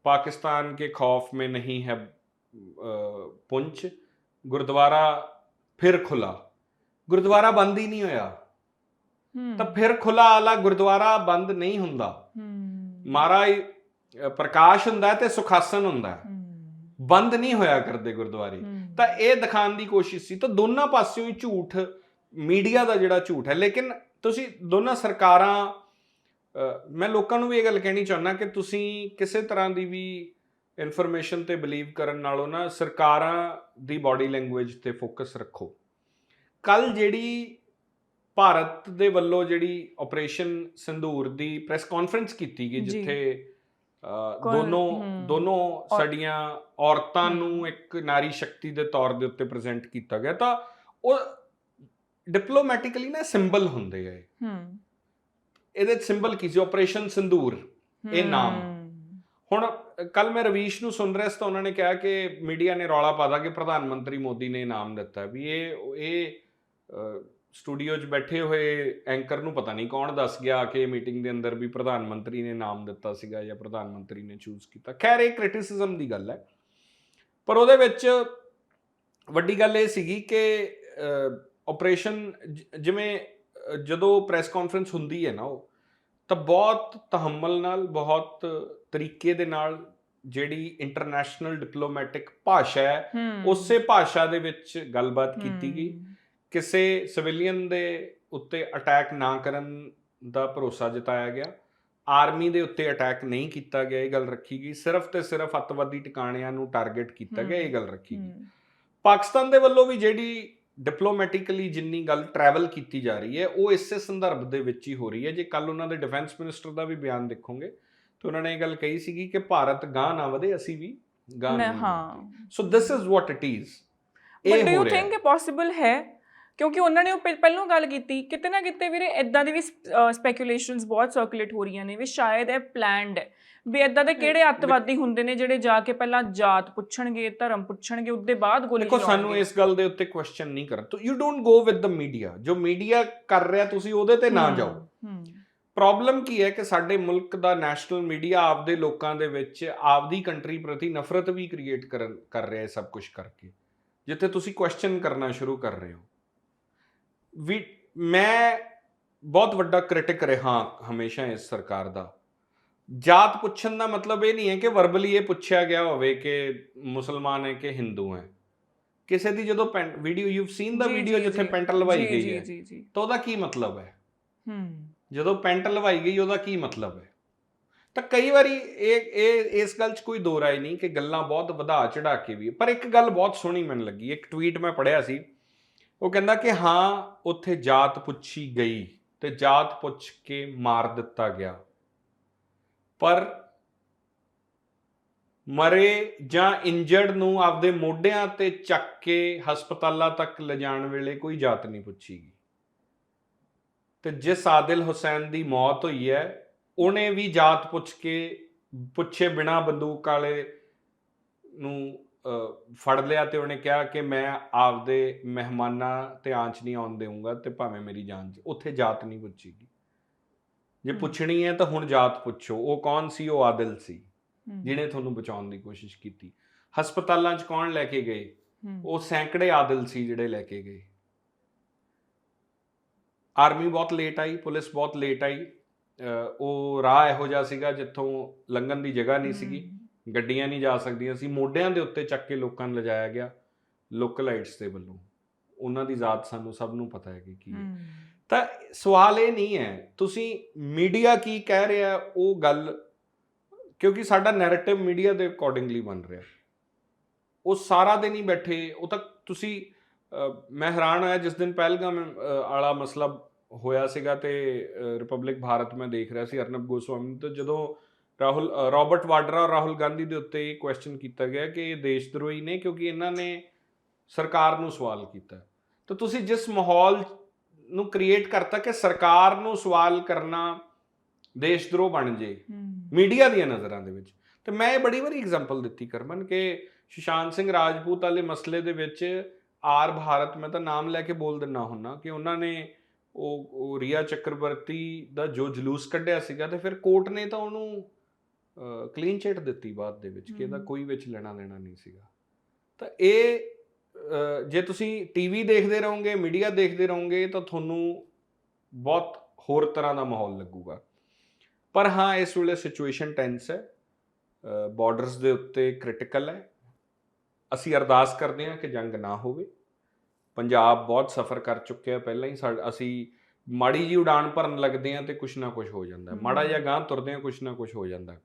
ਪਾਕਿਸਤਾਨ ਕੇ ਖੌਫ ਮੇ ਨਹੀਂ ਹੈ ਪੁੰਚ ਗੁਰਦੁਆਰਾ ਫਿਰ ਖੁਲਾ ਗੁਰਦੁਆਰਾ ਬੰਦ ਹੀ ਨਹੀਂ ਹੋਇਆ। ਤਾਂ ਫਿਰ ਖੁਲਾ ਆਲਾ ਗੁਰਦੁਆਰਾ ਬੰਦ ਨਹੀਂ ਹੁੰਦਾ। ਮਹਾਰਾਜ ਪ੍ਰਕਾਸ਼ ਹੁੰਦਾ ਤੇ ਸੁਖਾਸਨ ਹੁੰਦਾ। ਬੰਦ ਨਹੀਂ ਹੋਇਆ ਕਰਦੇ ਗੁਰਦੁਆਰੇ। ਤਾਂ ਇਹ ਦਿਖਾਉਣ ਦੀ ਕੋਸ਼ਿਸ਼ ਸੀ। ਤਾਂ ਦੋਨਾਂ ਪਾਸਿਓਂ ਹੀ ਝੂਠ ਮੀਡੀਆ ਦਾ ਜਿਹੜਾ ਝੂਠ ਹੈ। ਲੇਕਿਨ ਤੁਸੀਂ ਦੋਨਾਂ ਸਰਕਾਰਾਂ ਮੈਂ ਲੋਕਾਂ ਨੂੰ ਵੀ ਇਹ ਗੱਲ ਕਹਿਣੀ ਚਾਹੁੰਦਾ ਕਿ ਤੁਸੀਂ ਕਿਸੇ ਤਰ੍ਹਾਂ ਦੀ ਵੀ ਇਨਫੋਰਮੇਸ਼ਨ ਤੇ ਬਲੀਵ ਕਰਨ ਨਾਲੋਂ ਨਾ ਸਰਕਾਰਾਂ ਦੀ ਬਾਡੀ ਲੈਂਗੁਏਜ ਤੇ ਫੋਕਸ ਰੱਖੋ। ਕੱਲ ਜਿਹੜੀ ਭਾਰਤ ਦੇ ਵੱਲੋਂ ਜਿਹੜੀ ਆਪਰੇਸ਼ਨ ਸਿੰਦੂਰ ਦੀ ਪ੍ਰੈਸ ਕਾਨਫਰੰਸ ਕੀਤੀ ਗਈ। ਜਿੱਥੇ ਦੋਨੋਂ। ਦੋਨੋਂ ਸਾਡੀਆਂ ਔਰਤਾਂ। ਨੂੰ ਇੱਕ ਨਾਰੀ ਸ਼ਕਤੀ ਦੇ ਤੌਰ ਦੇ ਉੱਤੇ ਪ੍ਰੈਜ਼ੈਂਟ ਕੀਤਾ ਗਿਆ ਤਾਂ ਉਹ ਡਿਪਲੋਮੈਟਿਕਲੀ ਨਾ ਸਿੰਬਲ ਹੁੰਦੇ ਆ ਇਹ। ਹਮ, ਇਹਦੇ ਸਿੰਬਲ ਕੀ ਸੀ ਆਪਰੇਸ਼ਨ ਸਿੰਦੂਰ ਇਹ ਨਾਮ। ਹੁਣ ਕੱਲ ਮੈਂ ਰਵੀਸ਼ ਨੂੰ ਸੁਣ ਰਿਹਾ ਸੀ ਤਾਂ ਉਹਨਾਂ ਨੇ ਕਿਹਾ ਕਿ ਮੀਡੀਆ ਨੇ ਰੌਲਾ ਪਾਦਾ ਕਿ ਪ੍ਰਧਾਨ ਮੰਤਰੀ ਮੋਦੀ ਨੇ ਇਨਾਮ ਦਿੱਤਾ ਵੀ ਇਹ ਇਹ ਸਟੂਡੀਓ 'ਚ ਬੈਠੇ ਹੋਏ ਐਂਕਰ ਨੂੰ ਪਤਾ ਨਹੀਂ ਕੌਣ ਦੱਸ ਗਿਆ ਕਿ ਮੀਟਿੰਗ ਦੇ ਅੰਦਰ ਵੀ ਪ੍ਰਧਾਨ ਮੰਤਰੀ ਨੇ ਨਾਮ ਦਿੱਤਾ ਸੀਗਾ ਜਾਂ ਪ੍ਰਧਾਨ ਮੰਤਰੀ ਨੇ ਚੂਜ਼ ਕੀਤਾ। ਖੈਰ ਇਹ ਕ੍ਰਿਟਿਸਿਜ਼ਮ ਦੀ ਗੱਲ ਹੈ। ਪਰ ਉਹਦੇ ਵਿੱਚ ਵੱਡੀ ਗੱਲ ਇਹ ਸੀਗੀ ਕਿ ਆਪਰੇਸ਼ਨ ਜਿਵੇਂ ਜਦੋਂ ਪ੍ਰੈਸ ਕਾਨਫਰੰਸ ਹੁੰਦੀ ਹੈ ਨਾ ਉਹ ਤਾਂ ਬਹੁਤ ਤਹਮਲ ਨਾਲ ਬਹੁਤ ਤਰੀਕੇ ਦੇ ਨਾਲ ਜਿਹੜੀ ਇੰਟਰਨੈਸ਼ਨਲ ਡਿਪਲੋਮੈਟਿਕ ਭਾਸ਼ਾ ਹੈ ਉਸੇ ਭਾਸ਼ਾ ਦੇ ਵਿੱਚ ਗੱਲਬਾਤ ਕੀਤੀ ਗਈ। ਕਿਸੇ ਸਿਵਿਲੀਅਨ ਦੇ ਉੱਤੇ ਅਟੈਕ ਨਾ ਕਰਨ ਦਾ ਭਰੋਸਾ ਜਤਾਇਆ ਗਿਆ। ਆਰਮੀ ਦੇ ਉੱਤੇ ਅਟੈਕ ਨਹੀਂ ਕੀਤਾ ਗਿਆ ਇਹ ਗੱਲ ਰੱਖੀ ਗਈ। ਸਿਰਫ ਤੇ ਸਿਰਫ ਅੱਤਵਾਦੀ ਟਿਕਾਣਿਆਂ ਨੂੰ ਟਾਰਗੇਟ ਕੀਤਾ ਗਿਆ ਇਹ ਗੱਲ ਰੱਖੀ ਗਈ। ਪਾਕਿਸਤਾਨ ਦੇ ਵੱਲੋਂ ਵੀ ਜਿਹੜੀ ਡਿਪਲੋਮੈਟਿਕਲੀ ਜਿੰਨੀ ਗੱਲ ਟਰੈਵਲ ਕੀਤੀ ਜਾ ਰਹੀ ਹੈ ਉਹ ਇਸੇ ਸੰਦਰਭ ਦੇ ਵਿੱਚ ਹੀ ਹੋ ਰਹੀ ਹੈ। ਜੇ ਕੱਲ ਉਹਨਾਂ ਦੇ ਡਿਫੈਂਸ ਮਿਨਿਸਟਰ ਦਾ ਵੀ ਬਿਆਨ ਦੇਖੋਗੇ ਤਾਂ ਉਹਨਾਂ ਨੇ ਇਹ ਗੱਲ ਕਹੀ ਸੀਗੀ ਕਿ ਭਾਰਤ ਗਾਂ ਨਾ ਵਧੇ ਅਸੀਂ ਵੀ ਗਾਂ ਨਹੀਂ ਹਾਂ। So this is what it is but do you think ਇਹ ਪੋਸੀਬਲ ਹੈ? ਕਿਉਂਕਿ ਉਹਨਾਂ ਨੇ ਉਹ ਪਹਿ- ਪਹਿਲਾਂ ਗੱਲ ਕੀਤੀ ਕਿਤੇ ਨਾ ਕਿਤੇ ਵੀਰੇ ਇਦਾਂ ਦੀ ਵੀ ਸਪੈਕੂਲੇਸ਼ਨਸ ਬਹੁਤ ਸਰਕੂਲੇਟ ਹੋ ਰਹੀਆਂ ਨੇ ਵੀ ਸ਼ਾਇਦ ਇਹ ਪਲਾਨਡ ਹੈ। ਵੀ ਇਦਾਂ ਦੇ ਕਿਹੜੇ ਅੱਤਵਾਦੀ ਹੁੰਦੇ ਨੇ ਜਿਹੜੇ ਜਾ ਕੇ ਪਹਿਲਾਂ ਜਾਤ ਪੁੱਛਣਗੇ ਧਰਮ ਪੁੱਛਣਗੇ ਉਹਦੇ ਬਾਅਦ ਗੋਲੀ ਦੇਖੋ ਸਾਨੂੰ ਚਲਾਉਣਗੇ। ਇਸ ਗੱਲ ਦੇ ਉੱਤੇ ਕੁਐਸਚਨ ਨਹੀਂ ਕਰਨ। ਤੋ you don't go with the media ਜੋ ਮੀਡੀਆ ਕਰ ਰਿਹਾ ਤੁਸੀਂ ਉਹਦੇ ਤੇ ਨਾ ਜਾਓ। ਪ੍ਰੋਬਲਮ ਕੀ ਹੈ ਕਿ ਸਾਡੇ ਮੁਲਕ ਦਾ ਨੈਸ਼ਨਲ ਮੀਡੀਆ ਆਪਦੇ ਲੋਕਾਂ ਦੇ ਵਿੱਚ ਆਪਦੀ ਕੰਟਰੀ ਪ੍ਰਤੀ ਨਫ਼ਰਤ ਵੀ ਕ੍ਰੀਏਟ ਕਰਨ ਕਰ ਰਿਹਾ ਹੈ ਸਭ ਕੁਝ ਕਰਕੇ। ਜਿੱਥੇ ਤੁਸੀਂ ਕੁਐਸਚਨ ਕਰਨਾ ਸ਼ੁਰੂ ਕਰ ਰਹੇ ਹੋ। ਵੀ ਮੈਂ ਬਹੁਤ ਵੱਡਾ ਕ੍ਰਿਟਿਕ ਰਿਹਾ ਹਮੇਸ਼ਾ ਇਸ ਸਰਕਾਰ ਦਾ। ਜਾਤ ਪੁੱਛਣ ਦਾ ਮਤਲਬ ਇਹ ਨਹੀਂ ਹੈ ਕਿ ਵਰਬਲੀ ਇਹ ਪੁੱਛਿਆ ਗਿਆ ਹੋਵੇ ਕਿ ਮੁਸਲਮਾਨ ਹੈ ਕਿ ਹਿੰਦੂ ਹੈ। ਕਿਸੇ ਦੀ ਜਦੋਂ ਵੀਡੀਓ ਯੂਵ ਸੀਨ ਦਾ ਵੀਡੀਓ ਜਿੱਥੇ। ਪੈਂਟ ਲਵਾਈ ਗਈ ਹੈ ਤਾਂ ਉਹਦਾ ਕੀ ਮਤਲਬ ਹੈ? ਹੂੰ। ਜਦੋਂ ਪੈਂਟ ਲਵਾਈ ਗਈ ਉਹਦਾ ਕੀ ਮਤਲਬ ਹੈ? ਤਾਂ ਕਈ ਵਾਰੀ ਇਹ ਇਹ ਇਸ ਗੱਲ 'ਚ ਕੋਈ ਦੋ ਰਾਏ ਨਹੀਂ ਕਿ ਗੱਲਾਂ ਬਹੁਤ ਵਧਾ ਚੜਾ ਕੇ ਵੀ ਪਰ ਇੱਕ ਗੱਲ ਬਹੁਤ ਸੋਹਣੀ ਮੈਨੂੰ ਲੱਗੀ ਇੱਕ ਟਵੀਟ ਮੈਂ ਪੜਿਆ ਸੀ ਉਹ ਕਹਿੰਦਾ ਕਿ ਹਾਂ, ਉੱਥੇ ਜਾਤ ਪੁੱਛੀ ਗਈ ਤੇ ਜਾਤ ਪੁੱਛ ਕੇ ਮਾਰ ਦਿੱਤਾ ਗਿਆ। ਪਰ ਮਰੇ ਜਾਂ ਇੰਜਰਡ ਨੂੰ ਆਪਦੇ ਮੋਢਿਆਂ ਤੇ ਚੱਕ ਕੇ ਹਸਪਤਾਲਾਂ ਤੱਕ ਲਿਜਾਣ ਵੇਲੇ ਕੋਈ ਜਾਤ ਨਹੀਂ ਪੁੱਛੀ ਗਈ ਤੇ ਜਿਸ ਆਦਿਲ ਹੁਸੈਨ ਦੀ ਮੌਤ ਹੋਈ ਹੈ, ਉਹਨੇ ਵੀ ਜਾਤ ਪੁੱਛ ਕੇ ਪੁੱਛੇ ਬਿਨਾ ਬੰਦੂਕ ਵਾਲੇ ਨੂੰ ਫੜ ਲਿਆ ਤੇ ਉਹਨੇ ਕਿਹਾ ਕਿ ਮੈਂ ਆਪਦੇ ਮਹਿਮਾਨਾਂ ਤੇ ਆਂਚ ਨਹੀਂ ਆਉਣ ਦੇਵਾਂਗਾ ਤੇ ਭਾਵੇਂ ਮੇਰੀ ਜਾਨ ਚ ਉੱਥੇ ਜਾਤ ਨਹੀਂ ਪੁੱਛੀਗੀ। ਜੇ। ਪੁੱਛਣੀ ਹੈ ਤਾਂ ਹੁਣ ਜਾਤ ਪੁੱਛੋ ਉਹ ਕੌਣ ਸੀ ਉਹ ਆਦਿਲ ਸੀ ਜਿਹਨੇ ਤੁਹਾਨੂੰ ਬਚਾਉਣ ਦੀ ਕੋਸ਼ਿਸ਼ ਕੀਤੀ। ਹਸਪਤਾਲਾਂ 'ਚ ਕੌਣ ਲੈ ਕੇ ਗਏ? ਉਹ ਸੈਂਕੜੇ ਆਦਿਲ ਸੀ ਜਿਹੜੇ ਲੈ ਕੇ ਗਏ। ਆਰਮੀ ਬਹੁਤ ਲੇਟ ਆਈ ਪੁਲਿਸ ਬਹੁਤ ਲੇਟ ਆਈ। ਉਹ ਰਾਹ ਇਹੋ ਜਿਹਾ ਸੀਗਾ ਜਿੱਥੋਂ ਲੰਘਣ ਦੀ ਜਗ੍ਹਾ ਨਹੀਂ ਸੀਗੀ। ਗੱਡੀਆਂ ਨਹੀਂ ਜਾ ਸਕਦੀਆਂ ਸੀ। ਮੋਢਿਆਂ ਦੇ ਉੱਤੇ ਚੱਕ ਕੇ ਲੋਕਾਂ ਨੂੰ ਲਿਜਾਇਆ ਗਿਆ ਲੋਕਲਾਈਟਸ ਦੇ ਵੱਲੋਂ। ਉਹਨਾਂ ਦੀ ਜ਼ਾਤ ਸਾਨੂੰ ਸਭ ਨੂੰ ਪਤਾ ਹੈ ਕਿ ਕੀ ਹੈ। ਤਾਂ ਸਵਾਲ ਇਹ ਨਹੀਂ ਹੈ ਤੁਸੀਂ ਮੀਡੀਆ ਕੀ ਕਹਿ ਰਿਹਾ ਉਹ ਗੱਲ ਕਿਉਂਕਿ ਸਾਡਾ ਨੈਰੇਟਿਵ ਮੀਡੀਆ ਦੇ ਅਕੋਰਡਿੰਗਲੀ ਬਣ ਰਿਹਾ। ਉਹ ਸਾਰਾ ਦਿਨ ਹੀ ਬੈਠੇ ਉਹ ਤਾਂ ਤੁਸੀਂ ਮੈਂ ਹੈਰਾਨ ਹੋਇਆ ਜਿਸ ਦਿਨ ਪਹਿਲਗਾਮ ਵਾਲਾ ਮਸਲਾ ਹੋਇਆ ਸੀਗਾ ਤੇ ਰਿਪਬਲਿਕ ਭਾਰਤ ਮੈਂ ਦੇਖ ਰਿਹਾ ਸੀ ਅਰਨਬ ਗੋਸਵਾਮੀ ਤੇ ਜਦੋਂ ਰਾਹੁਲ ਰਾਬਰਟ ਵਾਡਰਾ ਔਰ ਰਾਹੁਲ ਗਾਂਧੀ ਦੇ ਉੱਤੇ ਇਹ ਕੁਐਸਚਨ ਕੀਤਾ ਗਿਆ ਕਿ ਇਹ ਦੇਸ਼ ਦਰੋਹੀ ਨੇ ਕਿਉਂਕਿ ਇਹਨਾਂ ਨੇ ਸਰਕਾਰ ਨੂੰ ਸਵਾਲ ਕੀਤਾ। ਤਾਂ ਤੁਸੀਂ ਜਿਸ ਮਾਹੌਲ ਨੂੰ ਕ੍ਰੀਏਟ ਕਰਤਾ ਕਿ ਸਰਕਾਰ ਨੂੰ ਸਵਾਲ ਕਰਨਾ ਦੇਸ਼ਦਰੋਹ ਬਣ ਜੇ ਮੀਡੀਆ ਦੀਆਂ ਨਜ਼ਰਾਂ ਦੇ ਵਿੱਚ। ਤੇ ਮੈਂ ਇਹ ਬੜੀ ਵਾਰੀ ਐਗਜ਼ਾਮਪਲ ਦਿੱਤੀ ਕਰਮਨ ਕਿ ਸ਼ਸ਼ਾਂਤ ਸਿੰਘ ਰਾਜਪੂਤ ਵਾਲੇ ਮਸਲੇ ਦੇ ਵਿੱਚ ਆਰ ਭਾਰਤ ਮੈਂ ਤਾਂ ਨਾਮ ਲੈ ਕੇ ਬੋਲ ਦਿੰਨਾ ਹੁੰਨਾ ਕਿ ਉਹਨਾਂ ਨੇ ਉਹ ਰੀਆ ਚੱਕਰਵਰਤੀ ਦਾ ਜੋ ਜਲੂਸ ਕੱਢਿਆ ਸੀਗਾ ਤੇ ਫਿਰ ਕੋਰਟ ਨੇ ਤਾਂ ਉਹਨੂੰ ਕਲੀਨ ਚਿਟ ਦਿੱਤੀ ਬਾਅਦ ਦੇ ਵਿੱਚ ਕਿ ਇਹਦਾ। ਕੋਈ ਵਿੱਚ ਲੈਣਾ ਦੇਣਾ ਨਹੀਂ ਸੀਗਾ। ਤਾਂ ਇਹ ਜੇ ਤੁਸੀਂ ਟੀਵੀ ਦੇਖਦੇ ਰਹੋਗੇ ਮੀਡੀਆ ਦੇਖਦੇ ਰਹੋਗੇ ਤਾਂ ਤੁਹਾਨੂੰ ਬਹੁਤ ਹੋਰ ਤਰ੍ਹਾਂ ਦਾ ਮਾਹੌਲ ਲੱਗੂਗਾ। ਪਰ ਹਾਂ ਇਸ ਵੇਲੇ ਸਿਚੁਏਸ਼ਨ ਟੈਂਸ ਹੈ। ਬਾਰਡਰਸ ਦੇ ਉੱਤੇ ਕ੍ਰਿਟੀਕਲ ਹੈ। ਅਸੀਂ ਅਰਦਾਸ ਕਰਦੇ ਹਾਂ ਕਿ ਜੰਗ ਨਾ ਹੋਵੇ। ਪੰਜਾਬ ਬਹੁਤ ਸਫਰ ਕਰ ਚੁੱਕਿਆ ਪਹਿਲਾਂ ਹੀ ਅਸੀਂ ਮਾੜੀ ਜੀ ਉਡਾਨ ਭਰਨ ਲੱਗਦੇ ਹਾਂ ਤੇ ਕੁਛ ਨਾ ਕੁਛ ਹੋ ਜਾਂਦਾ। ਮਾੜਾ ਜਿਹਾ ਗਾਂ ਤੁਰਦੇ ਹਾਂ ਕੁਛ ਨਾ ਕੁਛ ਹੋ ਜਾਂਦਾ।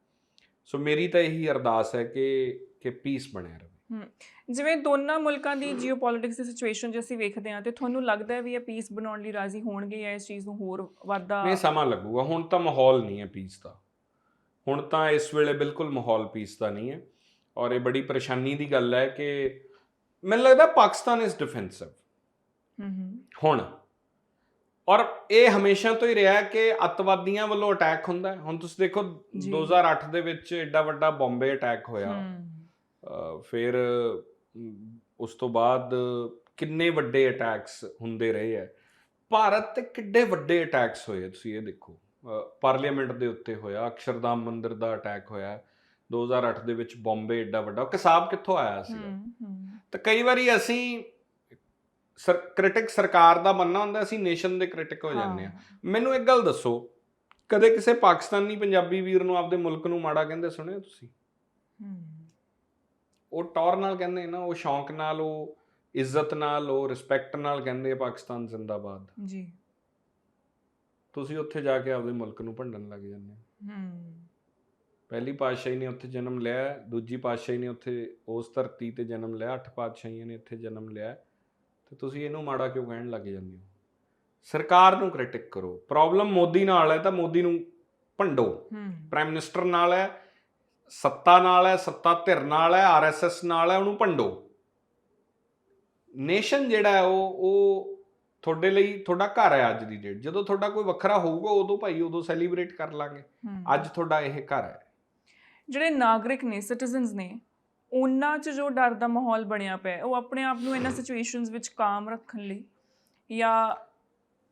ਸੋ ਮੇਰੀ ਤਾਂ ਇਹੀ ਅਰਦਾਸ ਹੈ ਕਿ ਕਿ ਪੀਸ ਬਣਿਆ ਰਹੇ। ਜਿਵੇਂ ਦੋਨਾਂ ਮੁਲਕਾਂ ਦੀ ਜੀਓਪੋਲਿਟਿਕਸ ਦੀ ਸਿਚੁਏਸ਼ਨ ਜੇ ਅਸੀਂ ਵੇਖਦੇ ਹਾਂ ਤੇ ਤੁਹਾਨੂੰ ਲੱਗਦਾ ਹੈ ਵੀ ਇਹ ਪੀਸ ਬਣਾਉਣ ਲਈ ਰਾਜ਼ੀ ਹੋਣਗੇ ਜਾਂ ਇਸ ਚੀਜ਼ ਨੂੰ ਹੋਰ ਵਾਧਾ ਨਹੀਂ ਸਮਾਂ ਲੱਗੂਗਾ। ਹੁਣ ਤਾਂ ਮਾਹੌਲ ਨਹੀਂ ਹੈ ਪੀਸ ਦਾ। ਹੁਣ ਤਾਂ ਇਸ ਵੇਲੇ ਬਿਲਕੁਲ ਮਾਹੌਲ ਪੀਸ ਦਾ ਨਹੀਂ ਹੈ। ਔਰ ਇਹ ਬੜੀ ਪਰੇਸ਼ਾਨੀ ਦੀ ਗੱਲ ਹੈ ਕਿ ਮੈਨੂੰ ਲੱਗਦਾ ਪਾਕਿਸਤਾਨ ਇਸ ਡਿਫੈਂਸਿਵ ਹੂੰ ਹੂੰ ਹੁਣ ਔਰ ਇਹ ਹਮੇਸ਼ਾ ਤੋਂ ਹੀ ਰਿਹਾ ਕਿ ਅੱਤਵਾਦੀਆਂ ਵੱਲੋਂ ਅਟੈਕ ਹੁੰਦਾ ਹੁਣ ਤੁਸੀਂ ਦੇਖੋ ਜੀ। 2008 ਦੇ ਵਿੱਚ ਐਡਾ ਵੱਡਾ ਬੰਬੇ ਅਟੈਕ ਹੋਇਆ। ਫਿਰ ਉਸ ਤੋਂ ਬਾਅਦ ਕਿੰਨੇ ਵੱਡੇ ਅਟੈਕਸ ਹੁੰਦੇ ਰਹੇ ਹੈ। ਭਾਰਤ ਤੇ ਕਿੱਡੇ ਵੱਡੇ ਅਟੈਕਸ ਹੋਏ ਤੁਸੀਂ ਇਹ ਦੇਖੋ। ਪਾਰਲੀਮੈਂਟ ਦੇ ਉੱਤੇ ਹੋਇਆ ਅਕਸ਼ਰਧਾਮ ਮੰਦਿਰ ਦਾ ਅਟੈਕ ਹੋਇਆ। 2008 ਦੇ ਵਿੱਚ ਬੰਬੇ ਐਡਾ ਵੱਡਾ। ਕਸਾਬ ਕਿੱਥੋਂ ਆਇਆ ਹੂੰ। ਤਾਂ ਕਈ ਵਾਰੀ ਅਸੀਂ ਸਰ ਕ੍ਰਿਟਿਕ ਸਰਕਾਰ ਦਾ ਮੰਨਣਾ ਹੁੰਦਾ ਅਸੀਂ ਨੇਸ਼ਨ ਦੇ ਕ੍ਰਿਟਿਕ ਹੋ ਜਾਂਦੇ ਆ ਮੈਨੂੰ ਇੱਕ ਗੱਲ ਦੱਸੋ ਕਦੇ ਕਿਸੇ ਪਾਕਿਸਤਾਨੀ ਪੰਜਾਬੀ ਵੀਰ ਨੂੰ ਆਪਦੇ ਮੁਲਕ ਨੂੰ ਮਾੜਾ ਕਹਿੰਦੇ ਸੁਣਿਆ ਤੁਸੀਂ? ਉਹ ਟੌਰ ਨਾਲ ਕਹਿੰਦੇ ਨਾ ਉਹ ਸ਼ੌਂਕ ਨਾਲ ਉਹ ਇੱਜ਼ਤ ਨਾਲ ਉਹ ਰਿਸਪੈਕਟ ਨਾਲ ਕਹਿੰਦੇ ਪਾਕਿਸਤਾਨ ਜ਼ਿੰਦਾਬਾਦ। ਜੀ। ਤੁਸੀਂ ਉੱਥੇ ਜਾ ਕੇ ਆਪਦੇ ਮੁਲਕ ਨੂੰ ਭੰਡਣ ਲੱਗ ਜਾਂਦੇ ਹੋ। ਪਹਿਲੀ ਪਾਤਸ਼ਾਹੀ ਨੇ ਉੱਥੇ ਜਨਮ ਲਿਆ ਦੂਜੀ ਪਾਤਸ਼ਾਹੀ ਨੇ ਉੱਥੇ ਉਸ ਧਰਤੀ ਤੇ ਜਨਮ ਲਿਆ ਅੱਠ ਪਾਤਸ਼ਾਹੀਆਂ ਨੇ ਇੱਥੇ ਜਨਮ ਲਿਆ। ਤੇ ਤੁਸੀਂ ਇਹਨੂੰ ਮਾੜਾ ਕਿਉਂ ਕਹਿਣ ਲੱਗ ਜਾਂਦੇ ਹੋ? ਸਰਕਾਰ ਨੂੰ ਕ੍ਰਿਟਿਕ ਕਰੋ। ਪ੍ਰੋਬਲਮ ਮੋਦੀ ਨਾਲ ਹੈ ਤਾਂ ਮੋਦੀ ਨੂੰ ਭੰਡੋ। ਪ੍ਰਾਈਮ ਮਿਨਿਸਟਰ ਨਾਲ ਹੈ ਸੱਤਾ ਨਾਲ ਹੈ ਸੱਤਾ ਧਿਰ ਨਾਲ ਹੈ ਆਰਐਸਐਸ ਨਾਲ ਹੈ ਉਹਨੂੰ ਭੰਡੋ। ਨੇਸ਼ਨ ਜਿਹੜਾ ਹੈ ਉਹ ਉਹ ਤੁਹਾਡੇ ਲਈ ਤੁਹਾਡਾ ਘਰ ਹੈ ਅੱਜ ਦੀ ਡੇਟ ਜਦੋਂ ਤੁਹਾਡਾ ਕੋਈ ਵੱਖਰਾ ਹੋਊਗਾ ਉਦੋਂ ਭਾਈ ਉਦੋਂ ਸੈਲੀਬ੍ਰੇਟ ਕਰ ਲਾਂਗੇ। ਅੱਜ ਤੁਹਾਡਾ ਇਹ ਘਰ ਹੈ। ਜਿਹੜੇ ਨਾਗਰਿਕ ਨੇ ਸਿਟੀਜ਼ਨਸ ਨੇ ਉਹਨਾਂ 'ਚ ਜੋ ਡਰ ਦਾ ਮਾਹੌਲ ਬਣਿਆ ਪਿਆ ਉਹ ਆਪਣੇ ਆਪ ਨੂੰ ਇਹਨਾਂ ਸਿਚੁਏਸ਼ਨਸ ਵਿੱਚ ਕਾਮ ਰੱਖਣ ਲਈ ਜਾਂ